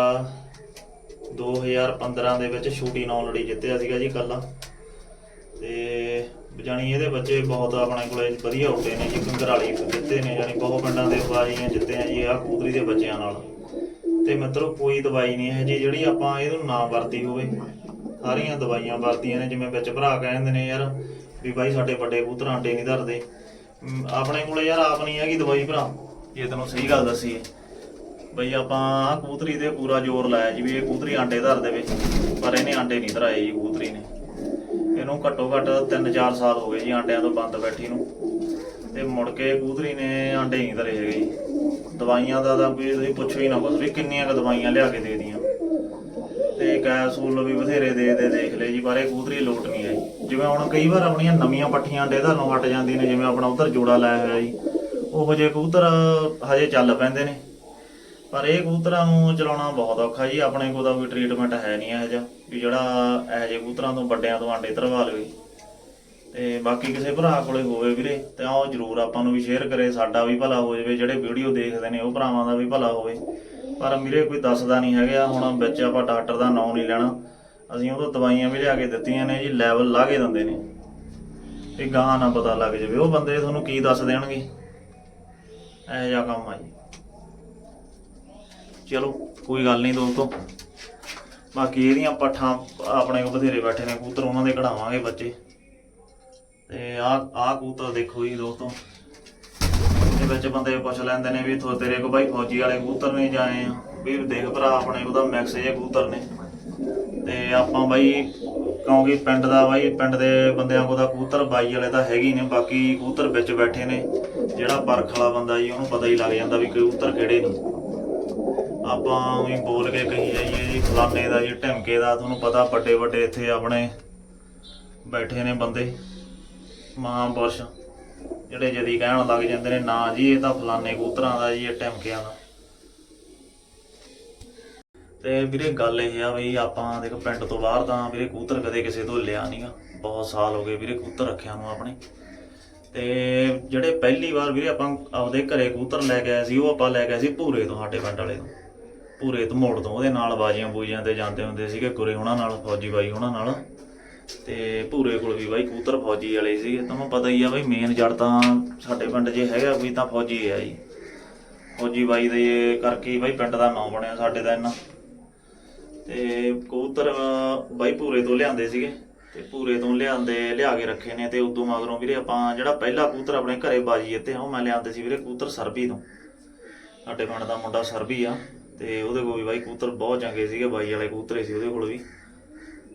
2015 ਦੇ ਵਿੱਚ ਛੋਟੀ ਨੌ ਜਿੱਤਿਆ ਸੀਗਾ ਜੀ ਕੱਲਾ ਤੇ ਜਾਣੀ ਇਹਦੇ ਬੱਚੇ ਬਹੁਤ ਆਪਣੇ ਕੋਲੇ ਵਧੀਆ ਉੱਡੇ ਨੇ ਜੀ ਕੰਗਰਾਲੀ ਜਿੱਤੇ ਨੇ, ਜਾਣੀ ਬਹੁਤ ਪਿੰਡਾਂ ਦੇ ਬਾਜ਼ੀਆਂ ਜਿੱਤੇ ਆ ਜੀ ਆ ਕਬੂਤਰੀ ਦੇ ਬੱਚਿਆਂ ਨਾਲ। ਤੇ ਮਿੱਤਰੋ, ਕੋਈ ਦਵਾਈ ਨਹੀਂ ਹੈ ਜੀ ਜਿਹੜੀ ਆਪਾਂ ਇਹਨੂੰ ਨਾ ਵਰਤੀ ਹੋਵੇ। ਸਾਰੀਆਂ ਦਵਾਈਆਂ ਵਰਤੀਆਂ ਨੇ, ਜਿਵੇਂ ਵਿੱਚ ਭਰਾ ਕਹਿੰਦੇ ਨੇ ਯਾਰ ਵੀ ਬਾਈ ਸਾਡੇ ਵੱਡੇ ਕਬੂਤਰ ਆਂਡੇ ਨਹੀਂ ਧਰਦੇ। ਆਪਣੇ ਕੋਲੇ ਯਾਰ ਆਪ ਨਹੀਂ ਹੈਗੀ ਦਵਾਈ ਭਰਾ। ਜੇ ਤੈਨੂੰ ਸਹੀ ਗੱਲ ਦੱਸੀਏ ਬਈ ਆਪਾਂ ਆਹ ਕਬੂਤਰੀ ਤੇ ਪੂਰਾ ਜ਼ੋਰ ਲਾਇਆ ਜੀ ਵੀ ਇਹ ਕਬੂਤਰੀ ਆਂਡੇ ਧਰ ਦੇਵੇ, ਪਰ ਇਹਨੇ ਆਂਡੇ ਨਹੀਂ ਧਰਾਏ ਜੀ ਕਬੂਤਰੀ ਨੇ। ਇਹਨੂੰ ਘੱਟੋ ਘੱਟ 3-4 ਸਾਲ ਹੋ ਗਏ ਜੀ ਆਂਡਿਆਂ ਤੋਂ ਬੰਦ ਬੈਠੀ ਨੂੰ। ਤੇ ਮੁੜ ਕੇ ਕਬੂਤਰੀ ਨੇ ਆਂਡੇ ਨਹੀਂ ਧਰੇ ਹੈਗੇ ਜੀ। ਦਵਾਈਆਂ ਦਾ ਤਾਂ ਕੋਈ ਤੁਸੀਂ ਪੁੱਛੋ ਹੀ ਨਾ ਬਸ ਵੀ, ਕਿੰਨੀਆਂ ਕ ਦਵਾਈਆਂ ਲਿਆ ਕੇ ਦੇ ਦੀਆਂ। ਤੇ ਕੈਸੂਲ ਵੀ ਬਥੇਰੇ ਦੇ ਦੇ, ਦੇਖ ਲਏ ਜੀ, ਪਰ ਇਹ ਕਬੂਤਰੀ ਲੋਟ ਨਹੀਂ ਆਈ ਜਿਵੇਂ ਹੁਣ ਕਈ ਵਾਰ ਆਪਣੀਆਂ ਨਵੀਆਂ ਪੱਠੀਆਂ ਆਂਡੇ ਧਰਨੋਂ ਹਟ ਜਾਂਦੀਆਂ ਨੇ, ਜਿਵੇਂ ਆਪਣਾ ਉਧਰ ਜੋੜਾ ਲਾਇਆ ਹੋਇਆ ਜੀ। ਉਹ ਜਿਹੇ ਕਬੂਤਰ ਹਜੇ ਚੱਲ ਪੈਂਦੇ ਨੇ। ਪਰ ਇਹ ਕਬੂਤਰਾਂ ਨੂੰ ਚਲਾਉਣਾ ਬਹੁਤ ਔਖਾ ਜੀ, ਆਪਣੇ ਕੋਲ ਤਾਂ ਕੋਈ ਟ੍ਰੀਟਮੈਂਟ ਹੈ ਨਹੀਂ ਇਹੋ ਜਿਹਾ, ਵੀ ਜਿਹੜਾ ਇਹੋ ਜਿਹੇ ਕਬੂਤਰਾਂ ਤੋਂ ਵੱਡਿਆਂ ਤੋਂ ਆਂਡੇ ਧਰਵਾ ਲਵੇ। ਤੇ ਬਾਕੀ ਕਿਸੇ ਭਰਾ ਕੋਲੇ ਹੋਵੇ ਵੀਰੇ, ਤਾਂ ਉਹ ਜਰੂਰ ਆਪਾਂ ਨੂੰ ਵੀ ਸ਼ੇਅਰ ਕਰੇ, ਸਾਡਾ ਵੀ ਭਲਾ ਹੋ ਜਾਵੇ, ਜਿਹੜੇ ਵੀਡੀਓ ਦੇਖਦੇ ਨੇ ਉਹ ਭਰਾਵਾਂ ਦਾ ਵੀ ਭਲਾ ਹੋਵੇ। ਪਰ ਮੇਰੇ ਕੋਈ ਦੱਸਦਾ ਨਹੀਂ ਹੈਗਾ, ਹੁਣ ਵਿੱਚ ਆਪਾਂ ਡਾਕਟਰ ਦਾ ਨਾਮ ਨਹੀਂ ਲੈਣਾ। ਅਸੀਂ ਉਹ ਤੋਂ ਦਵਾਈਆਂ ਵੀ ਲਿਆ ਕੇ ਦਿੱਤੀਆਂ ਨੇ ਜੀ ਲੈਵਲ ਲਾ ਕੇ ਦਿੰਦੇ ਨੇ। ਤੇ ਗਾਂ ਨਾ ਪਤਾ ਲੱਗ ਜਾਵੇ, ਉਹ ਬੰਦੇ ਤੁਹਾਨੂੰ ਕੀ ਦੱਸ ਦੇਣਗੇ? ਇਹੋ ਜਿਹਾ ਕੰਮ ਆ ਜੀ। ਚਲੋ, ਕੋਈ ਗੱਲ ਨਹੀਂ ਦੋਸਤੋ। ਬਾਕੀ ਇਹਦੀਆਂ ਪੱਠਾਂ ਆਪਣੇ ਕੋਲ ਬਥੇਰੇ ਬੈਠੇ ਨੇ ਕੂਤਰ ਉਹਨਾਂ ਦੇ ਕਢਾਵਾਂਗੇ ਬੱਚੇ। ਤੇ ਆ ਆ ਕੂਤਰ ਦੇਖੋ ਜੀ ਦੋਸਤੋ। ਇਹਦੇ ਵਿੱਚ ਬੰਦੇ ਪੁੱਛ ਲੈਂਦੇ ਨੇ ਵੀ ਥੋ ਤੇਰੇ ਕੋ ਭਾਈ ਫੌਜੀ ਵਾਲੇ ਕੂਤਰ ਨੇ ਜਾਏ ਆ ਵੀ ਦੇਖ ਭਰਾ, ਆਪਣੇ ਉਹਦਾ ਮੈਕਸ ਜਿਹੇ ਕੂਤਰ ਨੇ। ਤੇ ਆਪਾਂ ਬਾਈ, ਕਿਉਂਕਿ ਪਿੰਡ ਦਾ ਬਾਈ, ਪਿੰਡ ਦੇ ਬੰਦਿਆਂ ਕੋਲ ਤਾਂ ਕੂਤਰ ਬਾਈ ਵਾਲੇ ਤਾਂ ਹੈਗੇ ਹੀ ਨੇ। ਬਾਕੀ ਕੂਤਰ ਵਿੱਚ ਬੈਠੇ ਨੇ। ਜਿਹੜਾ ਪਰਖ ਵਾਲਾ ਬੰਦਾ ਜੀ, ਉਹਨੂੰ ਪਤਾ ਹੀ ਲੱਗ ਜਾਂਦਾ ਵੀ ਕਬੂਤਰ ਕਿਹੜੇ ਨੇ। ਆਪਾਂ ਵੀ ਬੋਲ ਕੇ ਕਹੀ ਜਾਈਏ ਜੀ, ਫਲਾਣੇ ਦਾ ਜੀ, ਢਿਮਕੇ ਦਾ, ਤੁਹਾਨੂੰ ਪਤਾ ਵੱਡੇ ਵੱਡੇ ਇੱਥੇ ਆਪਣੇ ਬੈਠੇ ਨੇ ਬੰਦੇ, ਮਹਾਂਪੁਰਸ਼, ਜਿਹੜੇ ਜਦੀ ਕਹਿਣ ਲੱਗ ਜਾਂਦੇ ਨੇ, ਨਾ ਜੀ, ਇਹ ਤਾਂ ਫਲਾਣੇ ਕੂਤਰਾਂ ਦਾ ਜੀ, ਇਹ ਢਿਮਕਿਆਂ ਦਾ। ਤੇ ਵੀਰੇ ਗੱਲ ਇਹ ਆ ਵੀ ਆਪਾਂ ਦੇਖੋ ਪਿੰਡ ਤੋਂ ਬਾਹਰ ਤਾਂ ਵੀਰੇ ਕੂਤਰ ਕਦੇ ਕਿਸੇ ਤੋਂ ਲਿਆ ਨਹੀਂਗਾ ਬਹੁਤ ਸਾਲ ਹੋ ਗਏ ਵੀਰੇ ਕੂਤਰ ਰੱਖਿਆ ਨੂੰ ਆਪਣੇ। ਤੇ ਜਿਹੜੇ ਪਹਿਲੀ ਵਾਰ ਵੀਰੇ ਆਪਾਂ ਆਪਦੇ ਘਰੇ ਕੂਤਰ ਲੈ ਕੇ ਆਏ ਸੀ, ਉਹ ਆਪਾਂ ਲੈ ਕੇ ਆਏ ਸੀ ਭੂਰੇ ਤੋਂ, ਸਾਡੇ ਪਿੰਡ ਵਾਲੇ ਤੋਂ। ਭੂਰੇ ਤੋਂ ਮੋੜ ਤੋਂ, ਉਹਦੇ ਨਾਲ ਬਾਜੀਆਂ ਬੂਜੀਆਂ ਤੇ ਜਾਂਦੇ ਹੁੰਦੇ ਸੀਗੇ ਗੁਰੇ ਉਹਨਾਂ ਨਾਲ, ਫੌਜੀ ਬਾਈ ਉਹਨਾਂ ਨਾਲ। ਤੇ ਭੂਰੇ ਕੋਲ ਵੀ ਬਾਈ ਕੂਤਰ ਫੌਜੀ ਵਾਲੇ ਸੀਗੇ। ਤੁਹਾਨੂੰ ਪਤਾ ਹੀ ਆ ਬਾਈ ਮੇਨ ਜੜ ਤਾਂ ਸਾਡੇ ਪਿੰਡ ਜੇ ਹੈਗਾ ਕੋਈ ਤਾਂ ਫੌਜੀ ਹੈ ਜੀ। ਫੌਜੀ ਬਾਈ ਦੇ ਕਰਕੇ ਹੀ ਬਾਈ ਪਿੰਡ ਦਾ ਨਾਮ ਬਣਿਆ ਸਾਡੇ ਦਾ ਇੰਨਾ ਤੇ ਕਬੂਤਰ ਬਾਈ ਭੂਰੇ ਤੋਂ ਲਿਆਂਦੇ ਸੀਗੇ। ਤੇ ਭੂਰੇ ਤੋਂ ਲਿਆਂਦੇ, ਲਿਆ ਕੇ ਰੱਖੇ ਨੇ ਤੇ ਉਦੋਂ ਮਗਰੋਂ ਵੀਰੇ ਆਪਾਂ ਜਿਹੜਾ ਪਹਿਲਾ ਕਬੂਤਰ ਆਪਣੇ ਘਰੇ ਬਾਜੀ ਇੱਥੇ, ਉਹ ਮੈਂ ਲਿਆਂਦੇ ਸੀ ਵੀਰੇ ਕਬੂਤਰ ਸਰਬੀ ਤੋਂ। ਸਾਡੇ ਪਿੰਡ ਦਾ ਮੁੰਡਾ ਸਰਬੀ ਆ। ਤੇ ਉਹਦੇ ਕੋਲ ਵੀ ਬਾਈ ਕਬੂਤਰ ਬਹੁਤ ਚੰਗੇ ਸੀਗੇ, ਬਾਈ ਵਾਲੇ ਕਬੂਤਰ ਸੀ ਉਹਦੇ ਕੋਲ ਵੀ।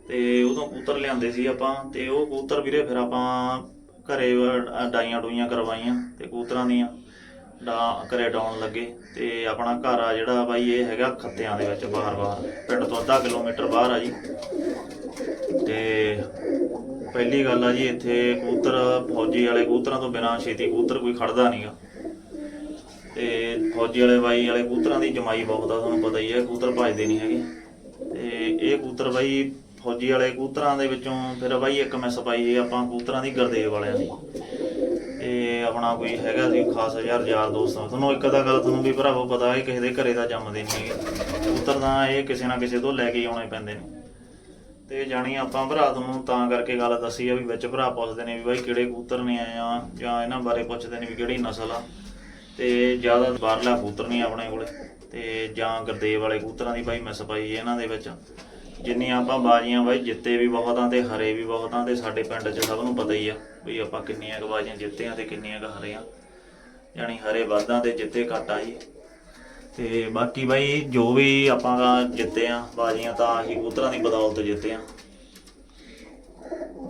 ਤੇ ਉਦੋਂ ਕਬੂਤਰ ਲਿਆਂਦੇ ਸੀ ਆਪਾਂ, ਤੇ ਉਹ ਕਬੂਤਰ ਵੀਰੇ ਫਿਰ ਆਪਾਂ ਘਰੇ ਡਾਈਆਂ ਡੂਈਆਂ ਕਰਵਾਈਆਂ ਤੇ ਕਬੂਤਰਾਂ ਦੀਆਂ ਡਾ ਘਰੇ ਡਾਉਣ ਲੱਗੇ। ਤੇ ਆਪਣਾ ਘਰ ਆ ਜਿਹੜਾ ਬਾਈ ਇਹ ਹੈਗਾ ਖੱਤਿਆਂ ਦੇ ਵਿੱਚ ਬਾਹਰ-ਬਾਹਰ ਪਿੰਡ ਤੋਂ ਅੱਧਾ ਕਿਲੋਮੀਟਰ ਬਾਹਰ ਆ ਜੀ। ਤੇ ਪਹਿਲੀ ਗੱਲ ਆ ਜੀ, ਇੱਥੇ ਕਬੂਤਰ ਫੌਜੀ ਵਾਲੇ ਕਬੂਤਰਾਂ ਤੋਂ ਬਿਨਾਂ ਛੇਤੀ ਕਬੂਤਰ ਕੋਈ ਖੜਦਾ ਨਹੀਂਗਾ ਤੇ ਫੌਜੀ ਵਾਲੇ, ਬਾਈ ਵਾਲੇ ਕੂਤਰਾਂ ਦੀ ਜਮਾਈ ਬਹੁਤ ਆ, ਤੁਹਾਨੂੰ ਪਤਾ ਹੀ ਹੈ ਕਬੂਤਰ ਭਜਦੇ ਨਹੀਂ ਹੈਗੇ। ਤੇ ਇਹ ਕਬੂਤਰ ਬਾਈ ਫੌਜੀ ਵਾਲੇ ਕਬੂਤਰਾਂ ਦੇ ਵਿੱਚੋਂ ਫਿਰ ਬਾਈ ਇੱਕ ਮਿਸ ਪਾਈ ਆਪਾਂ ਕਬੂਤਰਾਂ ਦੀ ਗਰਦੇਵ ਵਾਲਿਆਂ ਦੀ। ਤੇ ਆਪਣਾ ਕੋਈ ਹੈਗਾ ਸੀ ਖਾਸ ਯਾਰ ਯਾਰ ਦੋਸਤਾਂ ਤੁਹਾਨੂੰ ਇੱਕ ਤਾਂ ਗੱਲ ਤੁਹਾਨੂੰ ਵੀ ਭਰਾਵੋ ਪਤਾ ਹੈ ਕਿਸੇ ਦੇ ਘਰੇ ਦਾ ਜੰਮਦੇ ਨਹੀਂ ਕੂਤਰ ਤਾਂ ਇਹ ਕਿਸੇ ਨਾ ਕਿਸੇ ਤੋਂ ਲੈ ਕੇ ਆਉਣੇ ਪੈਂਦੇ ਨੇ। ਤੇ ਜਾਣੀ ਆਪਾਂ ਭਰਾ ਤੁਹਾਨੂੰ ਤਾਂ ਕਰਕੇ ਗੱਲ ਦੱਸੀ ਆ ਵੀ ਵਿੱਚ ਭਰਾ ਪੁੱਛਦੇ ਨੇ ਵੀ ਬਾਈ ਕਿਹੜੇ ਕੂਤਰ ਨੇ ਆਏ ਆ, ਜਾਂ ਇਹਨਾਂ ਬਾਰੇ ਪੁੱਛਦੇ ਨੇ ਵੀ ਕਿਹੜੀ ਨਸਲ ਆ। ਤੇ ਜ਼ਿਆਦਾ ਬਾਹਰਲਾ ਕਬੂਤਰ ਨਹੀਂ ਆਪਣੇ ਕੋਲੇ, ਤੇ ਜਾਂ ਗੁਰਦੇਵ ਵਾਲੇ ਕਬੂਤਰਾਂ ਦੀ ਬਾਈ ਮੈਂ ਸਪਾਈ ਇਹਨਾਂ ਦੇ ਵਿੱਚ। ਜਿੰਨੀਆਂ ਆਪਾਂ ਬਾਜੀਆਂ ਬਾਈ ਜਿੱਤੇ ਵੀ ਬਹੁਤ ਆ ਤੇ ਹਰੇ ਵੀ ਬਹੁਤ ਆ ਤੇ ਸਾਡੇ ਪਿੰਡ 'ਚ ਸਭ ਨੂੰ ਪਤਾ ਹੀ ਆ ਵੀ ਆਪਾਂ ਕਿੰਨੀਆਂ ਕੁ ਬਾਜੀਆਂ ਜਿੱਤੇ ਆ ਤੇ ਕਿੰਨੀਆਂ ਕੁ ਹਰੇ ਆ ਯਾਨੀ ਹਰੇ ਵਾਧਾਂ ਤੇ ਜਿੱਤੇ ਘੱਟ ਆ ਜੀ। ਤੇ ਬਾਕੀ ਬਾਈ ਜੋ ਵੀ ਆਪਾਂ ਜਿੱਤੇ ਆ, ਬਾਜੀਆਂ ਤਾਂ ਆਹੀ ਕਬੂਤਰਾਂ ਦੀ ਬਦੌਲਤ ਜਿੱਤੇ ਆ।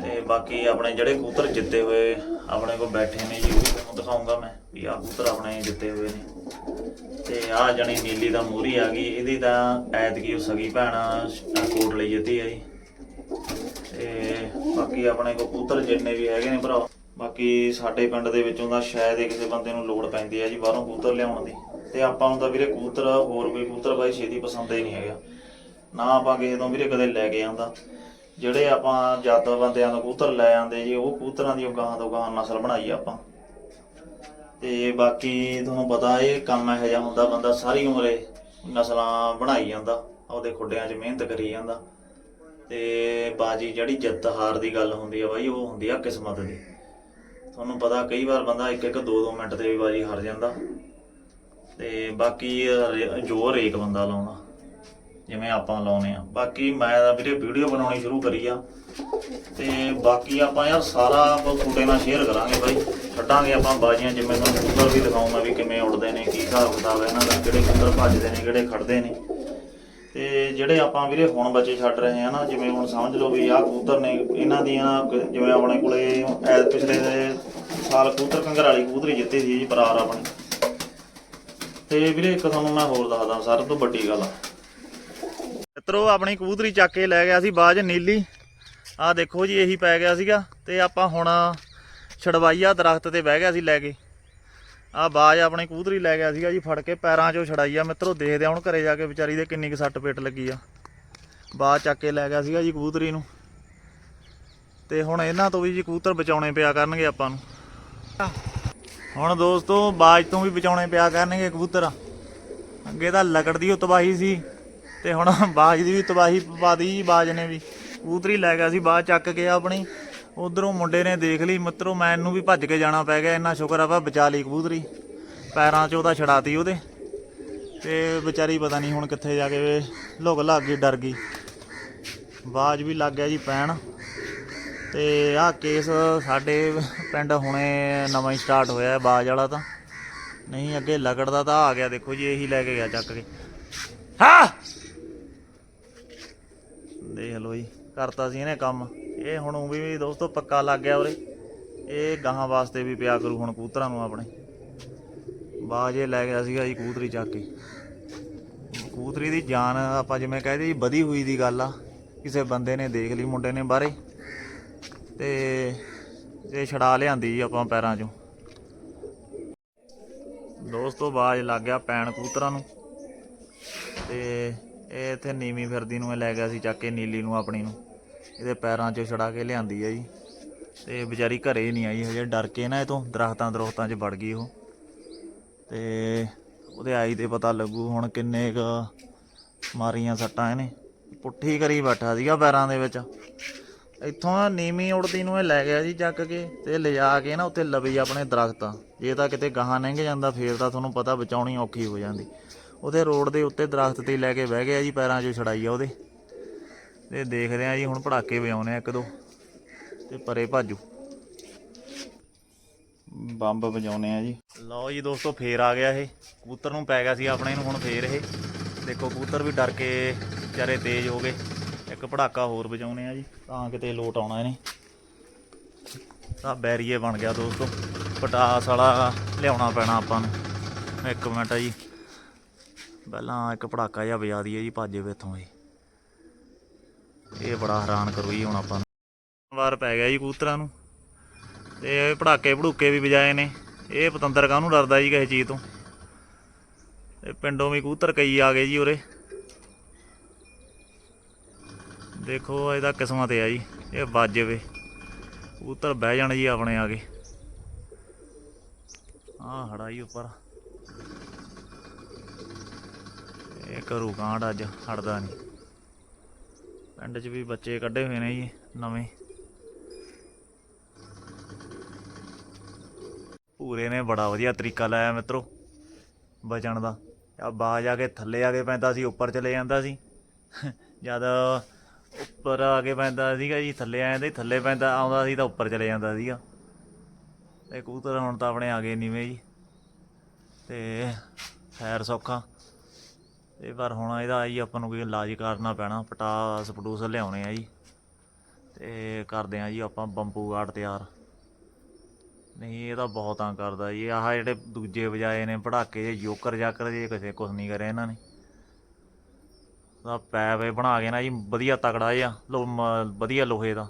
ਤੇ ਬਾਕੀ ਆਪਣੇ ਜਿਹੜੇ ਕਬੂਤਰ ਜਿੱਤੇ ਹੋਏ, ਆਪਣੇ ਕੋਲ ਬੈਠੇ ਨੇ ਜੀ ਦਿਖਾਉਂਗਾ ਮੈਂ ਵੀ ਆਹ ਕਬੂਤਰ ਆਪਣੇ ਜਿੱਤੇ ਹੋਏ ਨੇ। ਤੇ ਆਹ ਜਣੀ ਨੀਲੀ ਦਾ ਮੂਰੀ ਆ ਗਈ, ਇਹਦੀ ਤਾਂ ਐਤਕੀ ਉਹ ਸਗੀ ਭੈਣ ਕੋਟ ਲਈ ਜਿੱਤੀ ਆ ਜੀ। ਤੇ ਬਾਕੀ ਆਪਣੇ ਕਬੂਤਰ ਜਿੰਨੇ ਵੀ ਹੈਗੇ ਨੇ ਭਰਾ, ਬਾਕੀ ਸਾਡੇ ਪਿੰਡ ਦੇ ਵਿੱਚੋਂ ਦਾ ਸ਼ਾਇਦ ਕਿਸੇ ਬੰਦੇ ਨੂੰ ਲੋੜ ਪੈਂਦੀ ਹੈ ਜੀ ਬਾਹਰੋਂ ਕਬੂਤਰ ਲਿਆਉਣ ਦੀ। ਤੇ ਆਪਾਂ ਨੂੰ ਤਾਂ ਵੀਰੇ ਕਬੂਤਰ, ਹੋਰ ਕੋਈ ਕਬੂਤਰ ਬਾਈ ਛੇਤੀ ਪਸੰਦ ਹੀ ਨਹੀਂ ਹੈਗਾ। ਨਾ ਆਪਾਂ ਕਿਸੇ ਤੋਂ ਵੀਰੇ ਕਦੇ ਲੈ ਕੇ ਆਂਦਾ ਜਿਹੜੇ ਆਪਾਂ ਜੱਤ ਬੰਦਿਆਂ ਤੋਂ ਕਬੂਤਰ ਲੈ ਆਂਦੇ ਜੀ, ਉਹ ਕਬੂਤਰਾਂ ਦੀ ਉਹ ਗਾਹਾਂ ਤੋਂ ਗਾਹਾਂ ਨਸਲ ਬਣਾਈ ਆਪਾਂ। ਤੇ ਬਾਕੀ ਤੁਹਾਨੂੰ ਪਤਾ ਇਹ ਕੰਮ ਇਹੋ ਜਿਹਾ ਹੁੰਦਾ, ਬੰਦਾ ਸਾਰੀ ਉਮਰੇ ਨਸਲਾਂ ਬਣਾਈ ਜਾਂਦਾ ਉਹਦੇ ਖੁੱਡਿਆਂ 'ਚ ਮਿਹਨਤ ਕਰੀ ਜਾਂਦਾ। ਤੇ ਬਾਜੀ ਜਿਹੜੀ ਜਿੱਤ ਹਾਰ ਦੀ ਗੱਲ ਹੁੰਦੀ ਆ ਬਾਈ, ਉਹ ਹੁੰਦੀ ਆ ਕਿਸਮਤ ਦੀ। ਤੁਹਾਨੂੰ ਪਤਾ ਕਈ ਵਾਰ ਬੰਦਾ ਇੱਕ ਇੱਕ, ਦੋ ਦੋ ਮਿੰਟ ਤੇ ਵੀ ਬਾਜੀ ਹਾਰ ਜਾਂਦਾ। ਤੇ ਬਾਕੀ ਰੇ- ਜੋ ਹਰੇਕ ਬੰਦਾ ਲਾਉਣਾ ਜਿਵੇਂ ਆਪਾਂ ਲਾਉਨੇ ਆ। ਬਾਕੀ ਮੈਂ ਤਾਂ ਵੀਰੇ ਵੀਡੀਓ ਬਣਾਉਣੀ ਸ਼ੁਰੂ ਕਰੀ ਆ। ਤੇ ਬਾਕੀ ਆਪਾਂ ਯਾਰ ਸਾਰਾ ਆਪਾਂ ਤੁਹਾਡੇ ਨਾਲ ਸ਼ੇਅਰ ਕਰਾਂਗੇ ਬਾਈ। ਛੱਡਾਂਗੇ ਆਪਾਂ ਬਾਜੀਆਂ ਜਿਵੇਂ ਤੁਹਾਨੂੰ ਕਬੂਤਰ ਵੀ ਦਿਖਾਉਂਗਾ ਵੀ ਕਿਵੇਂ ਉੱਡਦੇ ਨੇ, ਕੀ ਹਿਸਾਬ ਕਿਤਾਬ ਇਹਨਾਂ ਦਾ, ਕਿਹੜੇ ਕਬੂਤਰ ਭੱਜਦੇ ਨੇ, ਕਿਹੜੇ ਖੜਦੇ ਨੇ। ਤੇ ਜਿਹੜੇ ਆਪਾਂ ਵੀਰੇ ਹੁਣ ਬੱਚੇ ਛੱਡ ਰਹੇ ਆ ਨਾ, ਜਿਵੇਂ ਹੁਣ ਸਮਝ ਲਓ ਵੀ ਆਹ ਕਬੂਤਰ ਨੇ, ਇਹਨਾਂ ਦੀਆਂ ਕ- ਜਿਵੇਂ ਆਪਣੇ ਕੋਲੇ ਪਿਛਲੇ ਸਾਲ ਕਬੂਤਰ ਕੰਗਰ ਵਾਲੀ ਕਬੂਤਰੀ ਜਿੱਤੀ ਸੀ ਜੀ ਪਰਾਰ ਆਪਣੀ ਤੇ ਵੀਰੇ ਇੱਕ ਤੁਹਾਨੂੰ ਮੈਂ ਹੋਰ ਦੱਸਦਾ ਸਾਰਿਆਂ ਤੋਂ ਵੱਡੀ ਗੱਲ ਮਿੱਤਰੋ, ਆਪਣੀ ਕਬੂਤਰੀ ਚੱਕ ਕੇ ਲੈ ਗਿਆ ਸੀ ਬਾਜ ਨੀਲੀ। ਆਹ ਦੇਖੋ ਜੀ, ਇਹੀ ਪੈ ਗਿਆ ਸੀਗਾ। ਤੇ ਆਪਾਂ ਹੁਣ ਛੜਵਾਈਆ ਦਰਖਤ ਤੇ ਬਹਿ ਗਿਆ ਸੀ ਲੈ ਕੇ। ਆਹ ਬਾਜ ਆਪਣੀ ਕਬੂਤਰੀ ਲੈ ਗਿਆ ਸੀਗਾ ਜੀ, ਫੜ ਕੇ ਪੈਰਾਂ 'ਚੋਂ ਛੜਾਈ ਆ। ਮਿੱਤਰੋ, ਦੇਖਦੇ ਆ ਹੁਣ ਘਰੇ ਜਾ ਕੇ ਵਿਚਾਰੀ ਦੇ ਕਿੰਨੀ ਕੁ ਸੱਟ ਪੇਟ ਲੱਗੀ ਆ। ਬਾਜ ਚੱਕ ਕੇ ਲੈ ਗਿਆ ਸੀਗਾ ਜੀ ਕਬੂਤਰੀ ਨੂੰ। ਤੇ ਹੁਣ ਇਹਨਾਂ ਤੋਂ ਵੀ ਜੀ ਕੂਤਰ ਬਚਾਉਣੇ ਪਿਆ ਕਰਨਗੇ ਆਪਾਂ ਨੂੰ। ਹੁਣ ਦੋਸਤੋ, ਬਾਜ ਤੋਂ ਵੀ ਬਚਾਉਣੇ ਪਿਆ ਕਰਨਗੇ ਕਬੂਤਰ। ਅੱਗੇ ਤਾਂ ਲਕੜਦੀ ਉਹ ਤਬਾਹੀ ਸੀ। ਤੇ ਹੁਣ ਬਾਜ ਦੀ ਵੀ ਤਬਾਹੀ ਪਾ ਦੀ ਜੀ ਬਾਜ ਨੇ ਵੀ। ਕਬੂਤਰੀ ਲੈ ਗਿਆ ਸੀ, ਬਾਜ ਚੱਕ ਕੇ ਆਪਣੀ। ਉਧਰੋਂ ਮੁੰਡੇ ਨੇ ਦੇਖ ਲਈ, ਮਿੱਤਰੋ ਮੈਨੂੰ ਵੀ ਭੱਜ ਕੇ ਜਾਣਾ ਪੈ ਗਿਆ, ਇੰਨਾ ਸ਼ੁਕਰ ਆ ਵਾ ਬਚਾ ਲਈ ਕਬੂਤਰੀ। ਪੈਰਾਂ 'ਚ ਉਹਦਾ ਛੜਾਤੀ ਉਹਦੇ। ਤੇ ਵਿਚਾਰੀ ਪਤਾ ਨਹੀਂ ਹੁਣ ਕਿੱਥੇ ਜਾ ਕੇ ਲੁਕ ਲੱਗ ਗਈ, ਡਰ ਗਈ। ਬਾਜ ਵੀ ਲੱਗ ਗਿਆ ਜੀ ਪੈਣ। ਤੇ ਆਹ ਕੇਸ ਸਾਡੇ ਪਿੰਡ ਹੁਣੇ ਨਵਾਂ ਹੀ ਸਟਾਰਟ ਹੋਇਆ ਹੈ, ਬਾਜ ਵਾਲਾ ਤਾਂ। ਨਹੀਂ, ਅੱਗੇ ਲਗੜਦਾ ਤਾਂ ਆ ਗਿਆ, ਦੇਖੋ ਜੀ, ਇਹੀ ਲੈ ਕੇ ਗਿਆ, ਚੱਕ ਕੇ। ਹਾਂ! ਦੇਖ ਲਓ ਜੀ, ਕਰਤਾ ਸੀ ਇਹਨੇ ਕੰਮ। ਇਹ ਹੁਣ ਊਂ ਵੀ ਦੋਸਤੋ ਪੱਕਾ ਲੱਗ ਗਿਆ ਉਰੇ। ਇਹ ਗਾਹਾਂ ਵਾਸਤੇ ਵੀ ਪਿਆ ਕਰੂ ਹੁਣ ਕਬੂਤਰਾਂ ਨੂੰ ਆਪਣੇ। ਬਾਜ ਇਹ ਲੈ ਗਿਆ ਸੀਗਾ ਜੀ ਕੂਤਰੀ ਚੱਕ ਕੇ। ਕੂਤਰੀ ਦੀ ਜਾਨ ਆਪਾਂ ਜਿਵੇਂ ਕਹਦੇ ਜੀ, ਵਧੀ ਹੋਈ ਦੀ ਗੱਲ ਆ। ਕਿਸੇ ਬੰਦੇ ਨੇ ਦੇਖ ਲਈ, ਮੁੰਡੇ ਨੇ ਬਾਹਰੇ ਤੇ ਇਹ ਛੜਾ ਲਿਆਂਦੀ ਜੀ ਆਪਾਂ ਪੈਰਾਂ 'ਚੋਂ। ਦੋਸਤੋ ਬਾਜ ਲੱਗ ਗਿਆ ਪੈਣ ਕੂਤਰਾਂ ਨੂੰ। ਤੇ ਇਹ ਇੱਥੇ ਨੀਵੀਂ ਫਿਰਦੀ ਨੂੰ ਇਹ ਲੈ ਗਿਆ ਸੀ, ਚੱਕ ਕੇ ਨੀਲੀ ਨੂੰ ਆਪਣੀ ਨੂੰ। ਇਹਦੇ ਪੈਰਾਂ 'ਚ ਛੜਾ ਕੇ ਲਿਆਂਦੀ ਆ ਜੀ। ਤੇ ਵਿਚਾਰੀ ਘਰੇ ਹੀ ਨਹੀਂ ਆਈ ਹਜੇ, ਡਰ ਕੇ ਨਾ ਇਹ ਤੋਂ ਦਰਖਤਾਂ ਦਰਖਤਾਂ 'ਚ ਵੜ ਗਈ ਉਹ। ਤੇ ਉਹਦੇ ਆਈ ਤੇ ਪਤਾ ਲੱਗੂ ਹੁਣ ਕਿੰਨੇ ਕ ਮਾਰੀਆਂ ਸੱਟਾਂ ਇਹਨੇ। ਪੁੱਠੀ ਕਰੀ ਬੈਠਾ ਸੀਗਾ ਪੈਰਾਂ ਦੇ ਵਿੱਚ। ਇੱਥੋਂ ਨੀਵੀਂ ਉੜਦੀ ਨੂੰ ਇਹ ਲੈ ਗਿਆ ਜੀ ਚੱਕ ਕੇ ਤੇ ਲਿਜਾ ਕੇ ਨਾ ਉੱਥੇ ਲਵੀ ਆਪਣੇ ਦਰਖਤਾਂ। ਜੇ ਤਾਂ ਕਿਤੇ ਗਾਹਾਂ ਲੰਘ ਜਾਂਦਾ, ਫੇਰ ਤਾਂ ਤੁਹਾਨੂੰ ਪਤਾ ਬਚਾਉਣੀ ਔਖੀ ਹੋ ਜਾਂਦੀ। ਉਹਦੇ ਰੋਡ ਦੇ ਉੱਤੇ ਦਰਖਤ ਤੇ ਲੈ ਕੇ ਬਹਿ ਗਿਆ ਜੀ, ਪੈਰਾਂ 'ਚੋਂ ਛੜਾਈ ਆ ਉਹਦੇ। ਤੇ ਦੇਖਦੇ ਆ ਜੀ, ਹੁਣ ਪੜਾਕੇ ਵਜਾਉਣੇ ਆ ਇੱਕ ਦੋ, ਤੇ ਪਰੇ ਭਾਜੂ। ਬੰਬ ਵਜਾਉਣੇ ਆ ਜੀ। ਲਓ ਜੀ ਦੋਸਤੋ, ਫੇਰ ਆ ਗਿਆ ਇਹ। ਕਬੂਤਰ ਨੂੰ ਪੈ ਗਿਆ ਸੀ ਆਪਣੇ ਨੂੰ, ਹੁਣ ਫੇਰ ਇਹ। ਦੇਖੋ, ਕਬੂਤਰ ਵੀ ਡਰ ਕੇ ਵਿਚਾਰੇ ਤੇਜ਼ ਹੋ ਗਏ। ਇੱਕ ਪੜਾਕਾ ਹੋਰ ਵਜਾਉਣੇ ਆ ਜੀ, ਤਾਂ ਕਿਤੇ ਲੋਟ ਆਉਣਾ ਇਹਨੇ। ਤਾਂ ਬੈਰੀਏ ਬਣ ਗਿਆ ਦੋਸਤੋ। ਪਟਾਸ ਵਾਲਾ ਲਿਆਉਣਾ ਪੈਣਾ ਆਪਾਂ ਨੂੰ। ਇੱਕ ਮਿੰਟ ਜੀ। ਪਹਿਲਾਂ ਇੱਕ ਪੜਾਕਾ ਜਿਹਾ ਵਜਾ ਦਈਏ ਜੀ ਭੱਜ ਜਾਵੇ ਇੱਥੋਂ ਇਹ ਇਹ ਬੜਾ ਹੈਰਾਨ ਕਰੂ ਜੀ ਹੁਣ ਆਪਾਂ ਵਾਰ ਪੈ ਗਿਆ ਜੀ ਕਬੂਤਰਾਂ ਨੂੰ। ਤੇ ਪੜਾਕੇ ਭੜੂਕੇ ਵੀ ਵਜਾਏ ਨੇ। ਇਹ ਪਤੰਦਰ ਕਾਹਨੂੰ ਡਰਦਾ ਜੀ ਕਿਸੇ ਚੀਜ਼ ਤੋਂ? ਤੇ ਪਿੰਡੋਂ ਵੀ ਕੂਤਰ ਕਈ ਆ ਗਏ ਜੀ ਉਰੇ। ਦੇਖੋ ਇਹਦਾ ਕਿਸਮਤ ਆ ਜੀ। ਇਹ ਵੱਜ ਜਾਵੇ। ਕਬੂਤਰ ਬਹਿ ਜਾਣ ਜੀ ਆਪਣੇ ਆ ਕੇ ਆਹ ਹੜਾ ਜੀ ਉੱਪਰ। ਇਹ ਕਰੂ ਕਾਂਡ ਅੱਜ ਹਟਦਾ ਨਹੀਂ। ਪਿੰਡ 'ਚ ਵੀ ਬੱਚੇ ਕੱਢੇ ਹੋਏ ਨੇ ਜੀ, ਨਵੇਂ। ਪੂਰੇ ਨੇ ਬੜਾ ਵਧੀਆ ਤਰੀਕਾ ਲਾਇਆ ਮਿੱਤਰੋ, ਬਚਣ ਦਾ। ਆ ਬਾਜ ਆ ਕੇ ਥੱਲੇ ਆ ਕੇ ਪੈਂਦਾ ਸੀ, ਉੱਪਰ ਚਲੇ ਜਾਂਦਾ ਸੀ। ਜਦ ਉੱਪਰ ਆ ਕੇ ਪੈਂਦਾ ਸੀਗਾ ਜੀ, ਥੱਲੇ ਆ ਜਾਂਦਾ ਥੱਲੇ ਪੈਂਦਾ, ਆਉਂਦਾ ਸੀ ਤਾਂ ਉੱਪਰ ਚਲੇ ਜਾਂਦਾ ਸੀਗਾ। ਤੇ ਕਬੂਤਰ ਹੁਣ ਤਾਂ ਆਪਣੇ ਆ ਗਏ ਨੀਵੇਂ ਜੀ। ਤੇ ਖੈਰ ਸੌਖਾ। ਤੇ ਪਰ ਹੁਣ ਇਹਦਾ ਜੀ ਆਪਾਂ ਨੂੰ ਕੋਈ ਇਲਾਜ ਕਰਨਾ ਪੈਣਾ, ਪਟਾਸ ਪਟੂਸ ਲਿਆਉਣੇ ਆ ਜੀ। ਤੇ ਕਰਦੇ ਆ ਜੀ ਆਪਾਂ ਬੰਬੂ ਗਾਰਡ ਤਿਆਰ। ਨਹੀਂ, ਇਹ ਤਾਂ ਬਹੁਤ ਤੰਗ ਕਰਦਾ ਜੀ। ਆਹ ਜਿਹੜੇ ਦੂਜੇ ਵਜਾਏ ਨੇ ਪੜਾਕੇ ਜੇ, ਜੋਕਰ ਜਾਕਰ ਜੇ, ਕਿਸੇ ਕੁਝ ਨਹੀਂ ਕਰਿਆ ਇਹਨਾਂ ਨੇ। ਦਾ ਪੈਪ ਬਣਾ ਕੇ ਨਾ ਜੀ, ਵਧੀਆ ਤਕੜਾ ਜਿਹਾ, ਲੋ, ਮ- ਵਧੀਆ ਲੋਹੇ ਦਾ।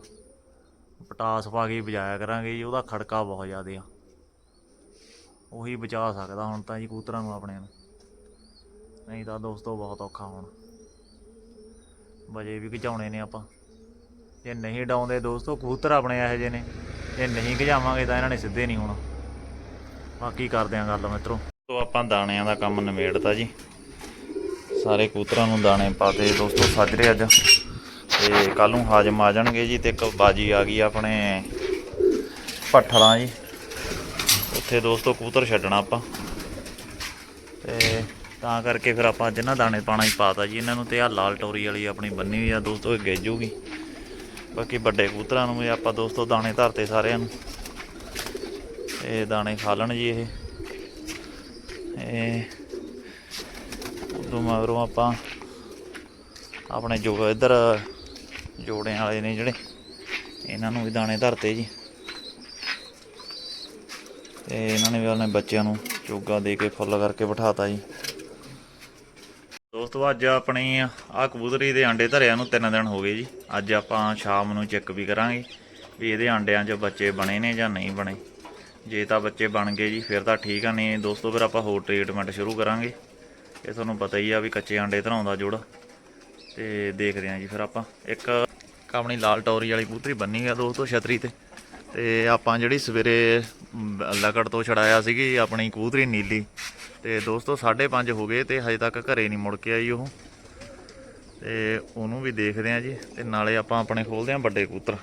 ਪਟਾਸ ਪਾ ਕੇ ਵਜਾਇਆ ਕਰਾਂਗੇ ਜੀ, ਉਹਦਾ ਖੜਕਾ ਬਹੁਤ ਜ਼ਿਆਦਾ ਆ। ਉਹੀ ਬਚਾ ਸਕਦਾ ਹੁਣ ਤਾਂ ਜੀ ਕੂਤਰਾਂ ਨੂੰ ਆਪਣੇ ਨੂੰ। ਨਹੀਂ ਤਾਂ ਦੋਸਤੋ ਬਹੁਤ ਔਖਾ ਹੁਣ। ਵਜੇ ਵੀ ਘਚਾਉਣੇ ਨੇ ਆਪਾਂ। ਜੇ ਨਹੀਂ ਡਾਉਂਦੇ ਦੋਸਤੋ, ਕਬੂਤਰ ਆਪਣੇ ਇਹੋ ਜਿਹੇ ਨੇ। ਜੇ ਨਹੀਂ ਘਜਾਵਾਂਗੇ ਤਾਂ ਇਹਨਾਂ ਨੇ ਸਿੱਧੇ ਨਹੀਂ ਹੋਣਾ। ਬਾਕੀ ਕਰਦੇ ਆਂ ਗੱਲ ਮਿੱਤਰੋ। ਤੋ ਆਪਾਂ ਦਾਣਿਆਂ ਦਾ ਕੰਮ ਨਿਬੇੜਤਾ ਜੀ। ਸਾਰੇ ਕਬੂਤਰਾਂ ਨੂੰ ਦਾਣੇ ਪਾਤੇ ਦੋਸਤੋ ਸਾਜਰੇ ਅੱਜ। ਤੇ ਕੱਲ ਨੂੰ ਹਾਜਮ ਆ ਜਾਣਗੇ ਜੀ ਤੇ ਇੱਕ ਬਾਜੀ ਆ ਗਈ ਆਪਣੇ ਪੱਠਲਾਂ ਜੀ। ਉੱਥੇ ਦੋਸਤੋ ਕਬੂਤਰ ਛੱਡਣਾ ਆਪਾਂ। ਤੇ ਤਾਂ ਕਰਕੇ ਫਿਰ ਆਪਾਂ ਅੱਜ ਨਾ ਦਾਣੇ ਪਾਣਾ ਹੀ ਪਾਤਾ ਜੀ। ਇਹਨਾਂ ਨੂੰ ਤੇ ਆ ਲਾਲ ਟੋਰੀ ਵਾਲੀ ਆਪਣੀ ਬੰਨੀ ਹੋਈ ਆ, ਦੋਸਤੋ ਇਹ ਗੇਜੂਗੀ ਬਾਕੀ ਵੱਡੇ ਕਬੂਤਰਾਂ ਨੂੰ ਵੀ ਆਪਾਂ ਦੋਸਤੋ ਦਾਣੇ ਧਰਤੇ ਸਾਰਿਆਂ ਨੂੰ। ਇਹ ਦਾਣੇ ਖਾ ਲੈਣ ਜੀ ਇਹ। ਇਹ ਉਦੋਂ ਮਗਰੋਂ ਆਪਾਂ ਆਪਣੇ ਜੋ ਇੱਧਰ ਜੋੜਿਆਂ ਵਾਲੇ ਨੇ ਜਿਹੜੇ, ਇਹਨਾਂ ਨੂੰ ਵੀ ਦਾਣੇ ਧਰਤੇ ਜੀ। ਤੇ ਇਹਨਾਂ ਨੇ ਵੀ ਆਪਣੇ ਬੱਚਿਆਂ ਨੂੰ ਚੋਗਾ ਦੇ ਕੇ ਫੁੱਲ ਕਰਕੇ ਬਿਠਾਤਾ ਜੀ। ਦੋਸਤੋ ਅੱਜ ਆਪਣੀ ਆ ਕਬੂਤਰੀ ਦੇ ਆਂਡੇ ਧਰਿਆ ਨੂੰ ਤਿੰਨ ਦਿਨ ਹੋ ਗਏ ਜੀ। ਅੱਜ ਆਪਾਂ ਸ਼ਾਮ ਨੂੰ ਚੈੱਕ ਵੀ ਕਰਾਂਗੇ ਵੀ ਇਹਦੇ ਆਂਡਿਆਂ 'ਚ ਬੱਚੇ ਬਣੇ ਨੇ ਜਾਂ ਨਹੀਂ ਬਣੇ। ਜੇ ਤਾਂ ਬੱਚੇ ਬਣ ਗਏ ਜੀ ਫਿਰ ਤਾਂ ਠੀਕ ਆ ਨਹੀਂ ਦੋਸਤੋ ਫਿਰ ਆਪਾਂ ਹੋਰ ਟ੍ਰੀਟਮੈਂਟ ਸ਼ੁਰੂ ਕਰਾਂਗੇ। ਇਹ ਤੁਹਾਨੂੰ ਪਤਾ ਹੀ ਆ ਵੀ ਕੱਚੇ ਆਂਡੇ ਧਰਾਉਂਦਾ ਜੁੜ। ਤੇ ਦੇਖਦੇ ਆਂ ਜੀ ਫਿਰ ਆਪਾਂ। ਇੱਕ ਆਪਣੀ ਲਾਲ ਟੌਰੀ ਵਾਲੀ ਕਬੂਤਰੀ ਬੰਨੀ ਆ ਦੋਸਤੋ ਛਤਰੀ ਤੇ। ਤੇ ਆਪਾਂ ਜਿਹੜੀ ਸਵੇਰੇ ਮ, ਲਕੜ ਤੋਂ ਛੜਾਇਆ ਸੀਗੀ ਆਪਣੀ ਕਬੂਤਰੀ ਨੀਲੀ। ਤੇ ਦੋਸਤੋ 5:30 ਹੋ ਗਏ ਤੇ ਹਜੇ ਤੱਕ ਘਰੇ ਨਹੀਂ ਮੁੜ ਕੇ ਆਈ ਉਹ। ਤੇ ਉਹਨੂੰ ਵੀ ਦੇਖਦੇ ਆਂ ਜੀ ਤੇ ਨਾਲੇ ਆਪਾਂ ਆਪਣੇ ਖੋਲਦੇ ਆਂ ਵੱਡੇ ਕਬੂਤਰ।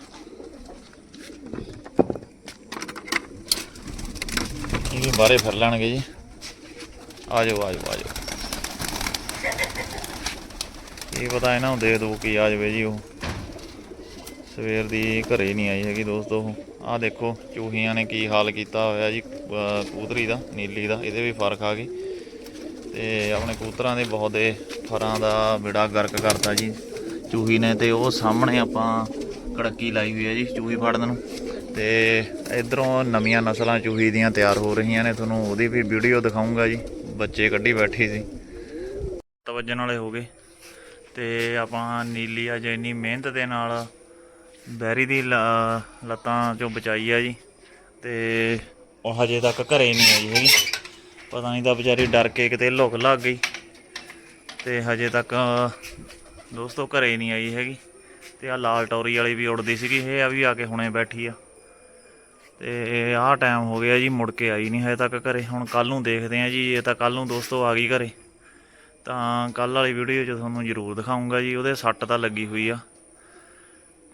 ਇਹ ਵੀ ਬਾਹਰੇ ਫਿਰ ਲੈਣਗੇ ਜੀ। ਆ ਜਾਓ ਆ ਜਾਓ ਆ ਜਾਓ। ਕੀ ਪਤਾ ਇਹਨਾਂ ਨੂੰ ਦੇ ਦੋ ਕੀ ਆ ਜਾਵੇ ਜੀ ਉਹ। ਸਵੇਰ ਦੀ ਘਰੇ ਨਹੀਂ ਆਈ ਹੈਗੀ ਦੋਸਤੋ ਉਹ। ਆਹ ਦੇਖੋ ਚੂਹੀਆਂ ਨੇ ਕੀ ਹਾਲ ਕੀਤਾ ਹੋਇਆ ਜੀ, ਅਹ ਦਾ, ਨੀਲੀ ਦਾ, ਇਹਦੇ ਵੀ ਫ਼ਰਕ ਆ ਗਈ। ਤੇ ਆਪਣੇ ਕਬੂਤਰਾਂ ਦੇ ਬਹੁਤ ਦੇ ਫਰਾਂ ਦਾ ਵਿੜਾ ਗਰਕ ਕਰਤਾ ਜੀ। ਚੂਹੀ ਨੇ ਤੇ ਉਹ ਸਾਹਮਣੇ ਆਪਾਂ ਕੜਕੀ ਲਾਈ ਹੋਈ ਹੈ ਜੀ, ਚੂਹੀ ਫੜਨ ਨੂੰ। ਤੇ ਇਧਰੋਂ ਨਵੀਆਂ ਨਸਲਾਂ ਚੂਹੀ ਦੀਆਂ ਤਿਆਰ ਹੋ ਰਹੀਆਂ ਨੇ, ਤੁਹਾਨੂੰ ਉਹਦੀ ਵੀ ਵੀਡੀਓ ਦਿਖਾਉਂਗਾ ਜੀ। ਬੱਚੇ ਕੱਢੀ ਬੈਠੀ ਸੀ। ਤਵੱਜਣ ਵਾਲੇ ਹੋ ਗਏ। ਤੇ ਆਪਾਂ ਨੀਲੀ ਅੱਜ ਇੰਨੀ ਮਿਹਨਤ ਦੇ ਨਾਲ ਬੈਰੀ ਦੀ ਲੱਤਾਂ ਚੋਂ ਬਚਾਈ ਆ ਜੀ ਤੇ ਉਹ ਹਜੇ ਤੱਕ ਘਰੇ ਨਹੀਂ ਆਈ ਹੈਗੀ। ਪਤਾ ਨਹੀਂ ਤਾਂ ਵਿਚਾਰੀ ਡਰ ਕੇ ਕਿਤੇ ਲੁਕ ਲੱਗ ਗਈ। ਤੇ ਹਜੇ ਤੱਕ ਦੋਸਤੋ ਘਰੇ ਨਹੀਂ ਆਈ ਹੈਗੀ। ਤੇ ਆ ਲਾਲ ਟੌਰੀ ਵਾਲੀ ਵੀ ਉੜਦੀ ਸੀਗੀ, ਇਹ ਆ ਵੀ ਆ ਕੇ ਹੁਣੇ ਬੈਠੀ ਆ। ਤੇ ਆਹ ਟਾਈਮ ਹੋ ਗਿਆ ਜੀ, ਮੁੜ ਕੇ ਆਈ ਨਹੀਂ ਹਜੇ ਤੱਕ ਘਰੇ। ਹੁਣ ਕੱਲ ਨੂੰ ਦੇਖਦੇ ਆ ਜੀ, ਇਹ ਤਾਂ ਕੱਲ ਨੂੰ ਦੋਸਤੋ ਆ ਗਈ ਘਰੇ। ਤਾਂ ਕੱਲ ਵਾਲੀ ਵੀਡੀਓ 'ਚ ਤੁਹਾਨੂੰ ਜ਼ਰੂਰ ਦਿਖਾਉਂਗਾ ਜੀ, ਉਹਦੇ ਸੱਟ ਤਾਂ ਲੱਗੀ ਹੋਈ ਆ।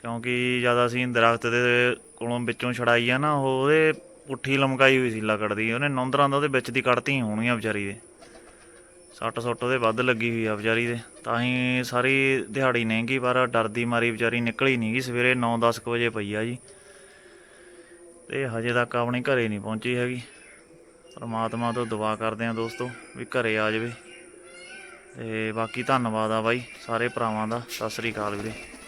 ਕਿਉਂਕਿ ਜਦ ਅਸੀਂ ਦਰਖਤ ਦੇ ਕੋਲੋਂ ਵਿੱਚੋਂ ਛੜਾਈ ਆ ਨਾ ਉਹ ਉਹਦੇ ਪੁੱਠੀ ਲਮਕਾਈ ਹੋਈ ਸੀ ਲੱਕੜ ਦੀ, ਉਹਨੇ ਨੌਂਦਰਾਂ ਦਾ ਉਹਦੇ ਵਿੱਚ ਦੀ ਕੱਢਤੀਆਂ ਹੋਣੀਆਂ ਵਿਚਾਰੀ ਦੇ। ਸੱਟ ਸੁੱਟ ਉਹਦੇ ਵੱਧ ਲੱਗੀ ਹੋਈ ਆ ਵਿਚਾਰੀ ਦੇ। ਤਾਂ ਹੀ ਸਾਰੀ ਦਿਹਾੜੀ ਨਹੀਂਗੀ, ਪਰ ਡਰਦੀ ਮਾਰੀ ਵਿਚਾਰੀ ਨਿਕਲੀ ਨਹੀਂਗੀ ਸਵੇਰੇ 9-10 ਵਜੇ ਪਈ ਆ ਜੀ। ਤੇ ਹਜੇ ਤੱਕ ਆਪਣੇ ਘਰੇ ਨਹੀਂ ਪਹੁੰਚੀ ਹੈਗੀ। ਪਰਮਾਤਮਾ ਤੋਂ ਦੁਆ ਕਰਦੇ ਆ ਦੋਸਤੋ ਵੀ ਘਰੇ ਆ ਜਾਵੇ। ਤੇ ਬਾਕੀ ਧੰਨਵਾਦ ਆ ਬਾਈ, ਸਾਰੇ ਭਰਾਵਾਂ ਦਾ। ਸਤਿ ਸ੍ਰੀ ਅਕਾਲ ਵੀਰੇ।